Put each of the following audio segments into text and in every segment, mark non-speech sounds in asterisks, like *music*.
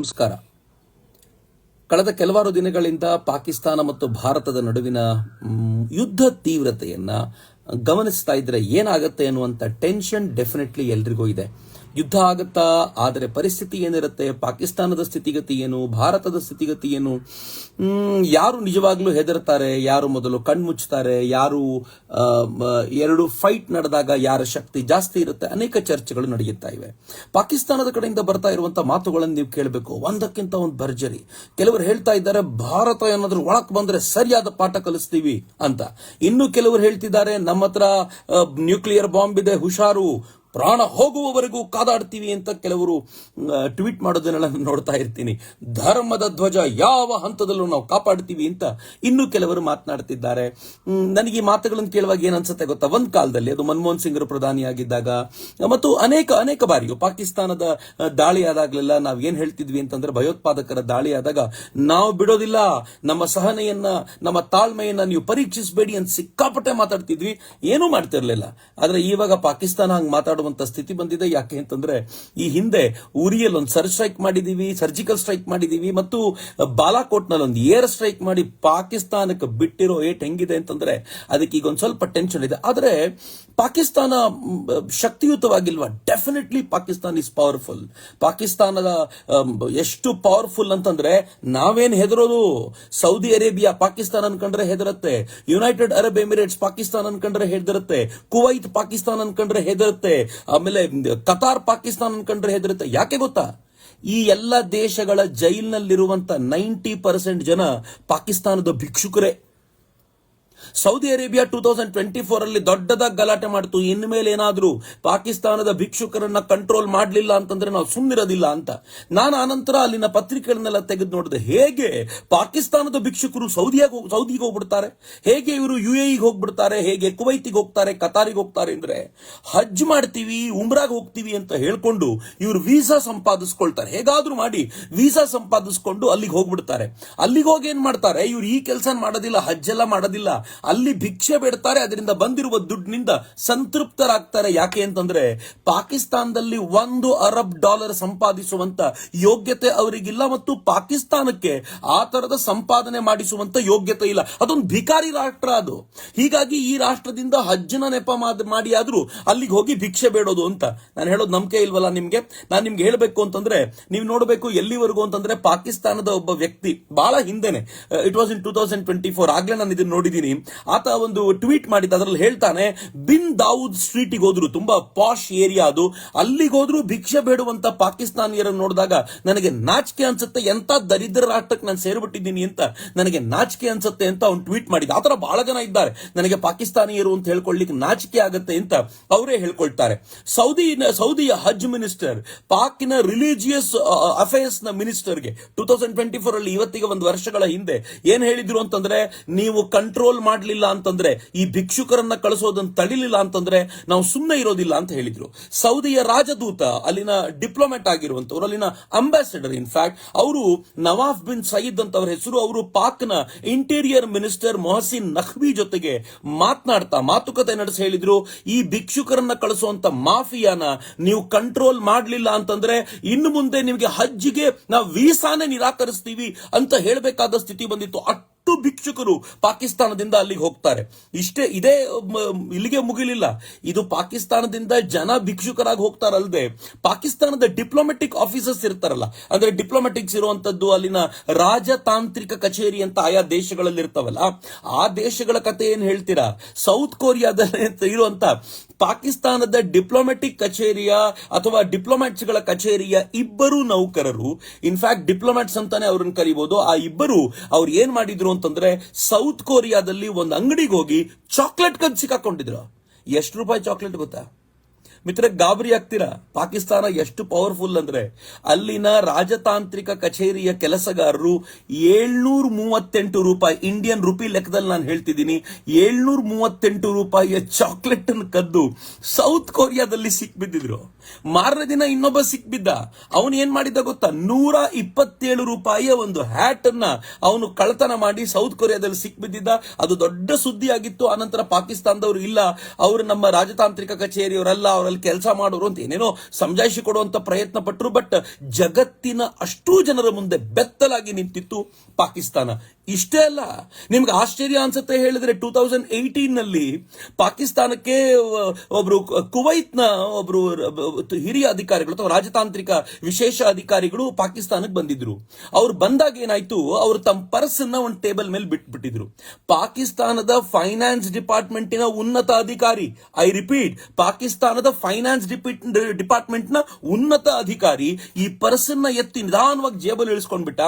ನಮಸ್ಕಾರ. ಕಳೆದ ಕೆಲವಾರು ದಿನಗಳಿಂದ ಪಾಕಿಸ್ತಾನ ಮತ್ತು ಭಾರತದ ನಡುವಿನ ಯುದ್ಧ ತೀವ್ರತೆಯನ್ನ ಗಮನಿಸ್ತಾ ಇದ್ರೆ ಏನಾಗುತ್ತೆ ಅನ್ನುವಂಥ ಟೆನ್ಷನ್ ಡೆಫಿನೆಟ್ಲಿ ಎಲ್ರಿಗೂ ಇದೆ. ಯುದ್ಧ ಆಗುತ್ತಾ? ಆದರೆ ಪರಿಸ್ಥಿತಿ ಏನಿರುತ್ತೆ? ಪಾಕಿಸ್ತಾನದ ಸ್ಥಿತಿಗತಿ ಏನು? ಭಾರತದ ಸ್ಥಿತಿಗತಿ ಏನು? ಯಾರು ನಿಜವಾಗ್ಲೂ ಹೆದರ್ತಾರೆ? ಯಾರು ಮೊದಲು ಕಣ್ಮುಚ್ತಾರೆ ಯಾರು ಎರಡು ಫೈಟ್ ನಡೆದಾಗ ಯಾರ ಶಕ್ತಿ ಜಾಸ್ತಿ ಇರುತ್ತೆ? ಅನೇಕ ಚರ್ಚೆಗಳು ನಡೆಯುತ್ತಾ ಇವೆ. ಪಾಕಿಸ್ತಾನದ ಕಡೆಯಿಂದ ಬರ್ತಾ ಇರುವಂತಹ ಮಾತುಗಳನ್ನು ನೀವು ಕೇಳಬೇಕು. ಒಂದಕ್ಕಿಂತ ಒಂದು ಭರ್ಜರಿ. ಕೆಲವರು ಹೇಳ್ತಾ ಇದ್ದಾರೆ, ಭಾರತ ಏನಾದ್ರೂ ಒಳಕ್ ಬಂದ್ರೆ ಸರಿಯಾದ ಪಾಠ ಕಲಿಸ್ತೀವಿ ಅಂತ. ಇನ್ನು ಕೆಲವರು ಹೇಳ್ತಿದ್ದಾರೆ ನಮ್ಮ ಹತ್ರ ನ್ಯೂಕ್ಲಿಯರ್ ಬಾಂಬ್ ಇದೆ, ಹುಷಾರು. ಪ್ರಾಣ ಹೋಗುವವರೆಗೂ ಕಾದಾಡ್ತೀವಿ ಅಂತ ಕೆಲವರು ಟ್ವೀಟ್ ಮಾಡೋದನ್ನೆಲ್ಲ ನಾನು ನೋಡ್ತಾ ಇರ್ತೀನಿ. ಧರ್ಮದ ಧ್ವಜ ಯಾವ ಹಂತದಲ್ಲೂ ನಾವು ಕಾಪಾಡ್ತೀವಿ ಅಂತ ಇನ್ನೂ ಕೆಲವರು ಮಾತನಾಡ್ತಿದ್ದಾರೆ. ನನಗೆ ಈ ಮಾತುಗಳನ್ನು ಕೇಳುವಾಗ ಏನ್ ಅನ್ಸುತ್ತೆ ಗೊತ್ತಾ? ಒಂದ್ ಕಾಲದಲ್ಲಿ ಅದು ಮನಮೋಹನ್ ಸಿಂಗ್ ಪ್ರಧಾನಿಯಾಗಿದ್ದಾಗ ಮತ್ತು ಅನೇಕ ಅನೇಕ ಬಾರಿಯು ಪಾಕಿಸ್ತಾನದ ದಾಳಿ ಆದಾಗಲೆಲ್ಲ ನಾವು ಏನ್ ಹೇಳ್ತಿದ್ವಿ ಅಂತಂದ್ರೆ ಭಯೋತ್ಪಾದಕರ ದಾಳಿ ಆದಾಗ ನಾವು ಬಿಡೋದಿಲ್ಲ. ನಮ್ಮ ಸಹನೆಯನ್ನ, ನಮ್ಮ ತಾಳ್ಮೆಯನ್ನ ನೀವು ಪರೀಕ್ಷಿಸಬೇಡಿ ಅಂತ ಸಿಕ್ಕಾಪಟ್ಟೆ ಮಾತಾಡ್ತಿದ್ವಿ. ಏನೂ ಮಾಡ್ತಿರ್ಲಿಲ್ಲ. ಆದ್ರೆ ಇವಾಗ ಪಾಕಿಸ್ತಾನ ಹಂಗ್ ಮಾತಾಡುವಂತ ಸ್ಥಿತಿ ಬಂದಿದೆ. ಯಾಕೆ ಅಂತಂದ್ರೆ ಈ ಹಿಂದೆ ಉರಿಯಲ್ಲಿ ಒಂದು ಸರ್ ಸ್ಟ್ರೈಕ್ ಮಾಡಿದೀವಿ, ಸರ್ಜಿಕಲ್ ಸ್ಟ್ರೈಕ್ ಮಾಡಿದೀವಿ ಮತ್ತು ಬಾಲಾಕೋಟ್ನಲ್ಲಿ ಒಂದು ಏರ್ ಸ್ಟ್ರೈಕ್ ಮಾಡಿ ಪಾಕಿಸ್ತಾನಕ್ಕೆ ಬಿಟ್ಟಿರೋ ಏಟ್ ಹೆಂಗಿದೆ ಅಂತಂದ್ರೆ ಅದಕ್ಕೆ ಈಗ ಒಂದ್ ಸ್ವಲ್ಪ ಟೆನ್ಷನ್ ಇದೆ. ಆದ್ರೆ ಪಾಕಿಸ್ತಾನ ಶಕ್ತಿಯುತವಾಗಿಲ್ವಾ? ಡೆಫಿನೆಟ್ಲಿ ಪಾಕಿಸ್ತಾನ ಇಸ್ ಪವರ್ಫುಲ್ ಪಾಕಿಸ್ತಾನದ ಎಷ್ಟು ಪವರ್ಫುಲ್ ಅಂತಂದ್ರೆ ನಾವೇನ್ ಹೆದರೋದು? ಸೌದಿ ಅರೇಬಿಯಾ ಪಾಕಿಸ್ತಾನ ಅನ್ಕಂಡ್ರೆ ಹೆದರುತ್ತೆ. ಯುನೈಟೆಡ್ ಅರಬ್ ಎಮಿರೇಟ್ಸ್ ಪಾಕಿಸ್ತಾನ ಅನ್ಕೊಂಡ್ರೆ ಹೆದರುತ್ತೆ. ಕುವೈತ್ ಪಾಕಿಸ್ತಾನ ಅನ್ಕೊಂಡ್ರೆ ಹೆದರುತ್ತೆ. ಆಮೇಲೆ ಕತಾರ್, ಪಾಕಿಸ್ತಾನ ಅನ್ಕೊಂಡ್ರೆ ಹೆದರುತ್ತೆ. ಯಾಕೆ ಗೊತ್ತಾ? ಈ ಎಲ್ಲ ದೇಶಗಳ ಜೈಲ್ನಲ್ಲಿರುವಂತ ನೈಂಟಿ ಪರ್ಸೆಂಟ್ ಜನ ಪಾಕಿಸ್ತಾನದ ಭಿಕ್ಷುಕರೇ. Saudi Arabia two thousand twenty four ಅಲ್ಲಿ ದೊಡ್ಡದಾಗಿ ಗಲಾಟೆ ಮಾಡ್ತು. ಇನ್ಮೇಲೆ ಏನಾದರೂ ಪಾಕಿಸ್ತಾನದ ಭಿಕ್ಷುಕರನ್ನ ಕಂಟ್ರೋಲ್ ಮಾಡಲಿಲ್ಲ ಅಂತಂದ್ರೆ ನಾವು ಸುಮ್ಮನಿರೋದಿಲ್ಲ ಅಂತ. ನಾನು ಆನಂತರ ಅಲ್ಲಿನ ಪತ್ರಿಕೆಗಳನ್ನೆಲ್ಲ ತೆಗೆದು ನೋಡಿದೆ. ಹೇಗೆ ಪಾಕಿಸ್ತಾನದ ಭಿಕ್ಷುಕರು ಸೌದಿಯಾಗ ಸೌದಿಗೆ ಹೋಗ್ಬಿಡ್ತಾರೆ? ಹೇಗೆ ಇವರು ಯು ಎಗೆ ಹೋಗ್ಬಿಡ್ತಾರೆ? ಹೇಗೆ ಕುವೈತಿಗೆ ಹೋಗ್ತಾರೆ? ಕತಾರಿಗೆ ಹೋಗ್ತಾರೆ ಅಂದ್ರೆ ಹಜ್ ಮಾಡ್ತೀವಿ, ಉಮ್ರಾಗ್ ಹೋಗ್ತೀವಿ ಅಂತ ಹೇಳ್ಕೊಂಡು ಇವರು ವೀಸಾ ಸಂಪಾದಿಸ್ಕೊಳ್ತಾರೆ. ಹೇಗಾದ್ರೂ ಮಾಡಿ ವೀಸಾ ಸಂಪಾದಿಸ್ಕೊಂಡು ಅಲ್ಲಿಗೆ ಹೋಗ್ಬಿಡ್ತಾರೆ. ಅಲ್ಲಿಗೆ ಹೋಗಿ ಏನ್ ಮಾಡ್ತಾರೆ? ಇವ್ರು ಈ ಕೆಲಸ ಮಾಡೋದಿಲ್ಲ, ಹಜ್ ಎಲ್ಲ ಮಾಡೋದಿಲ್ಲ. ಅಲ್ಲಿ ಭಿಕ್ಷೆ ಬಿಡ್ತಾರೆ, ಅದರಿಂದ ಬಂದಿರುವ ದುಡ್ಡಿನಿಂದ ಸಂತೃಪ್ತರಾಗ್ತಾರೆ. ಯಾಕೆ ಅಂತಂದ್ರೆ ಪಾಕಿಸ್ತಾನದಲ್ಲಿ ಒಂದು ಅರಬ್ ಡಾಲರ್ ಸಂಪಾದಿಸುವಂತ ಯೋಗ್ಯತೆ ಅವರಿಗಿಲ್ಲ ಮತ್ತು ಪಾಕಿಸ್ತಾನಕ್ಕೆ ಆ ತರದ ಸಂಪಾದನೆ ಮಾಡಿಸುವಂತ ಯೋಗ್ಯತೆ ಇಲ್ಲ. ಅದೊಂದು ಭಿಕಾರಿ ರಾಷ್ಟ್ರ ಅದು. ಹೀಗಾಗಿ ಈ ರಾಷ್ಟ್ರದಿಂದ ಹಜ್ಜನ ನೆಪ ಮಾಡ್- ಆದ್ರೂ ಅಲ್ಲಿಗೆ ಹೋಗಿ ಭಿಕ್ಷೆ ಬೇಡೋದು ಅಂತ. ನಾನು ಹೇಳೋದು ನಂಬಿಕೆ ಇಲ್ವಲ್ಲ ನಿಮ್ಗೆ? ನಾನು ನಿಮ್ಗೆ ಹೇಳಬೇಕು ಅಂತಂದ್ರೆ, ನೀವು ನೋಡಬೇಕು ಎಲ್ಲಿವರೆಗೂ ಅಂತಂದ್ರೆ ಪಾಕಿಸ್ತಾನದ ಒಬ್ಬ ವ್ಯಕ್ತಿ ಬಹಳ ಹಿಂದೆನೆ. It was in two thousand twenty four ಆಗ್ಲೇ ನಾನು ಇದನ್ನ ನೋಡಿದೀನಿ. ಆತ ಒಂದು ಟ್ವೀಟ್ ಮಾಡಿದ್ದ, ಅದರಲ್ಲಿ ಹೇಳ್ತಾನೆ, ಬಿನ್ ದಾವೂದ್ ಸ್ಟ್ರೀಟಿಗೆ ಹೋದ್ರು, ತುಂಬಾ ಪಾಶ್ ಏರಿಯಾ ಅದು. ಅಲ್ಲಿಗೆ ಹೋದ್ರು ಭಿಕ್ಷೆ ಬೇಡುವಂತ ಪಾಕಿಸ್ತಾನಿಯರನ್ನು ನೋಡಿದಾಗ ನನಗೆ ನಾಚಿಕೆ ಅನ್ಸುತ್ತೆ ಎಂತ ದರಿದ್ರ ರಾಷ್ಟ್ರಕ್ಕೆ ನಾನು ಸೇರ್ಬಿಟ್ಟಿದ್ದೀನಿ ಅಂತ ನನಗೆ ನಾಚಿಕೆ ಅನ್ಸುತ್ತೆ ಅಂತ ಅವ್ನು ಟ್ವೀಟ್ ಮಾಡಿದ ಆತರ ಬಹಳ ಜನ ಇದ್ದಾರೆ. ನನಗೆ ಪಾಕಿಸ್ತಾನಿಯರು ಅಂತ ಹೇಳ್ಕೊಳ್ಳಿಕ್ಕೆ ನಾಚಿಕೆ ಆಗುತ್ತೆ ಅಂತ ಅವರೇ ಹೇಳ್ಕೊಳ್ತಾರೆ. ಸೌದಿ, ಸೌದಿಯ ಹಜ್ ಮಿನಿಸ್ಟರ್, ಪಾಕಿನ ರಿಲಿಜಿಯಸ್ ಅಫೇರ್ಸ್ನ ಮಿನಿಸ್ಟರ್ಗೆ, ಟೂ ತೌಸಂಡ್ ಟ್ವೆಂಟಿ ಫೋರ್ ಅಲ್ಲಿ ಇವತ್ತಿಗೆ ಒಂದು ವರ್ಷಗಳ ಹಿಂದೆ ಏನ್ ಹೇಳಿದ್ರು ಅಂತಂದ್ರೆ, ನೀವು ಕಂಟ್ರೋಲ್ ಮಾಡಲಿಲ್ಲ ಅಂತಂದ್ರೆ, ಈ ಭಿಕ್ಷುಕರನ್ನ ಕಳಿಸೋದನ್ನ ತಡಿಲಿಲ್ಲ ಅಂತಂದ್ರೆ ನಾವು ಸುಮ್ಮನೆ ಇರೋದಿಲ್ಲ ಅಂತ ಹೇಳಿದ್ರು. ಸೌದಿಯ ರಾಜದೂತ ಅಲ್ಲಿನ ಡಿಪ್ಲೊಮೆಟ್ ಆಗಿರುವಂತವ್ರು ಅಲ್ಲಿನ ಅಂಬಾಸಿಡರ್ ಇನ್ಫ್ಯಾಕ್ಟ್ ಅವರು ನವಾಫ್ ಬಿನ್ ಸಯೀದ್ ಅಂತ ಅವರ ಹೆಸರು, ಅವರು ಪಾಕ್ನ ಇಂಟೀರಿಯರ್ ಮಿನಿಸ್ಟರ್ ಮೊಹಸಿನ್ ನಖ್ವಿ ಜೊತೆಗೆ ಮಾತನಾಡ್ತಾ ಮಾತುಕತೆ ನಡೆಸಿ ಹೇಳಿದ್ರು, ಈ ಭಿಕ್ಷುಕರನ್ನ ಕಳಿಸುವಂತ ಮಾಫಿಯಾನ ನೀವು ಕಂಟ್ರೋಲ್ ಮಾಡಲಿಲ್ಲ ಅಂತಂದ್ರೆ ಇನ್ನು ಮುಂದೆ ನಿಮಗೆ ಹಜ್ಜಿಗೆ ನಾವು ವೀಸಾನೇ ನಿರಾಕರಿಸ್ತೀವಿ ಅಂತ ಹೇಳಬೇಕಾದ ಸ್ಥಿತಿ ಬಂದಿತ್ತು. ಅಷ್ಟು ಭಿಕ್ಷುಕರು ಪಾಕಿಸ್ತಾನದಿಂದ ಅಲ್ಲಿಗೆ ಹೋಗ್ತಾರೆ. ಇಷ್ಟೇ ಇದೇ ಇಲ್ಲಿಗೆ ಮುಗಿಲಿಲ್ಲ. ಇದು ಪಾಕಿಸ್ತಾನದಿಂದ ಜನ ಭಿಕ್ಷುಕರಾಗಿ ಹೋಗ್ತಾರಲ್ದೆ, ಪಾಕಿಸ್ತಾನದ ಡಿಪ್ಲೊಮೆಟಿಕ್ ಆಫೀಸರ್ಸ್ ಇರ್ತಾರಲ್ಲ, ಅಂದ್ರೆ ಡಿಪ್ಲೊಮೆಟಿಕ್ಸ್ ಇರುವಂತದ್ದು ಅಲ್ಲಿನ ರಾಜತಾಂತ್ರಿಕ ಕಚೇರಿ ಅಂತ ಆಯಾ ದೇಶಗಳಲ್ಲಿ ಇರ್ತಾವಲ್ಲ ಆ ದೇಶಗಳ ಕತೆ ಏನ್ ಹೇಳ್ತೀರಾ? ಸೌತ್ ಕೊರಿಯಾದಲ್ಲಿ ಇರುವಂತ ಪಾಕಿಸ್ತಾನದ ಡಿಪ್ಲೊಮೆಟಿಕ್ ಕಚೇರಿಯ ಅಥವಾ ಡಿಪ್ಲೊಮ್ಯಾಟ್ಸ್ಗಳ ಕಚೇರಿಯ ಇಬ್ಬರು ನೌಕರರು ಇನ್ಫ್ಯಾಕ್ಟ್ ಡಿಪ್ಲೊಮ್ಯಾಟ್ಸ್ ಅಂತಾನೆ ಅವ್ರನ್ನ ಕರಿಬಹುದು ಆ ಇಬ್ಬರು ಅವ್ರು ಏನ್ ಮಾಡಿದ್ರು ಅಂತಂದ್ರೆ ಸೌತ್ ಕೊರಿಯಾದಲ್ಲಿ ಒಂದು ಅಂಗಡಿಗೆ ಹೋಗಿ ಚಾಕ್ಲೇಟ್ ಕದ್ ಸಿಕ್ಕಾಕೊಂಡಿದ್ರು ಎಷ್ಟು ರೂಪಾಯಿ ಚಾಕ್ಲೇಟ್ ಗೊತ್ತಾ? ಮಿತ್ರ ಗಾಬರಿ ಆಗ್ತೀರಾ? ಪಾಕಿಸ್ತಾನ ಎಷ್ಟು ಪವರ್ಫುಲ್ ಅಂದ್ರೆ, ಅಲ್ಲಿನ ರಾಜತಾಂತ್ರಿಕ ಕಚೇರಿಯ ಕೆಲಸಗಾರರು ಏಳ್ನೂರ ಮೂವತ್ತೆಂಟು ರೂಪಾಯಿ ಇಂಡಿಯನ್ ರುಪಿ ಲೆಕ್ಕದಲ್ಲಿ ನಾನು ಹೇಳ್ತಿದ್ದೀನಿ ಏಳ್ನೂರ ಮೂವತ್ತೆಂಟು ರೂಪಾಯಿಯ ಚಾಕ್ಲೇಟ್ ಅನ್ನು ಕದ್ದು ಸೌತ್ ಕೊರಿಯಾದಲ್ಲಿ ಸಿಕ್ಬಿದ್ದಿದ್ರು. ಮಾರನೇ ದಿನ ಇನ್ನೊಬ್ಬ ಸಿಕ್ಬಿದ್ದ. ಅವನು ಏನ್ ಮಾಡಿದ್ದ ಗೊತ್ತಾ? ನೂರ ಇಪ್ಪತ್ತೇಳು ರೂಪಾಯಿಯ ಒಂದು ಹ್ಯಾಟ್ ಅನ್ನ ಅವನು ಕಳ್ಳತನ ಮಾಡಿ ಸೌತ್ ಕೊರಿಯಾದಲ್ಲಿ ಸಿಕ್ಬಿದ್ದಿದ್ದ. ಅದು ದೊಡ್ಡ ಸುದ್ದಿ ಆಗಿತ್ತು ಆನಂತರ ಪಾಕಿಸ್ತಾನದವರು ಇಲ್ಲ. ಅವರು ನಮ್ಮ ರಾಜತಾಂತ್ರಿಕ ಕಚೇರಿಯವರಲ್ಲ. ಅವರೆಲ್ಲ ಕೆಲಸ ಮಾಡೋರು ಅಂತ ಏನೇನೋ ಸಮಜಾಯಿಷಿ ಕೊಡುವಂತ ಪ್ರಯತ್ನ ಪಟ್ಟರು ಬಟ್ ಜಗತ್ತಿನ ಅಷ್ಟೂ ಜನರ ಮುಂದೆ ಬೆತ್ತಲಾಗಿ ನಿಂತಿತ್ತು ಪಾಕಿಸ್ತಾನ. ಇಷ್ಟೇ ಅಲ್ಲ, ನಿಮ್ಗೆ ಆಶ್ಚರ್ಯ ಅನ್ಸುತ್ತೆ ಹೇಳಿದ್ರೆ ಟೂ ತೌಸಂಡ್ ಏಯ್ಟೀನ್ನಲ್ಲಿ ಪಾಕಿಸ್ತಾನಕ್ಕೆ ಒಬ್ರು ಕುವೈತ್ನ ಒಬ್ರು ಹಿರಿಯ ಅಧಿಕಾರಿಗಳು ಅಥವಾ ರಾಜತಾಂತ್ರಿಕ ವಿಶೇಷ ಅಧಿಕಾರಿಗಳು ಪಾಕಿಸ್ತಾನಕ್ಕೆ ಬಂದಿದ್ರು. ಅವ್ರು ಬಂದಾಗ ಏನಾಯ್ತು, ಅವರು ತಮ್ಮ ಪರ್ಸ್ ಅನ್ನ ಒಂದು ಟೇಬಲ್ ಮೇಲೆ ಬಿಟ್ಬಿಟ್ಟಿದ್ರು. ಪಾಕಿಸ್ತಾನದ ಫೈನಾನ್ಸ್ ಡಿಪಾರ್ಟ್ಮೆಂಟಿನ ಉನ್ನತ ಅಧಿಕಾರಿ, ಐ ರಿಪೀಟ್ ಪಾಕಿಸ್ತಾನದ ಫೈನಾನ್ಸ್ ಡಿಪಾರ್ಟ್ಮೆಂಟ್ನ ಉನ್ನತ ಅಧಿಕಾರಿ ಈ ಪರ್ಸನ್ನ ಎತ್ತಿ ನಿಧಾನವಾಗಿ ಜೇಬಲ್ಲಿ ಇಳಿಸ್ಕೊಂಡ್ಬಿಟ್ಟ.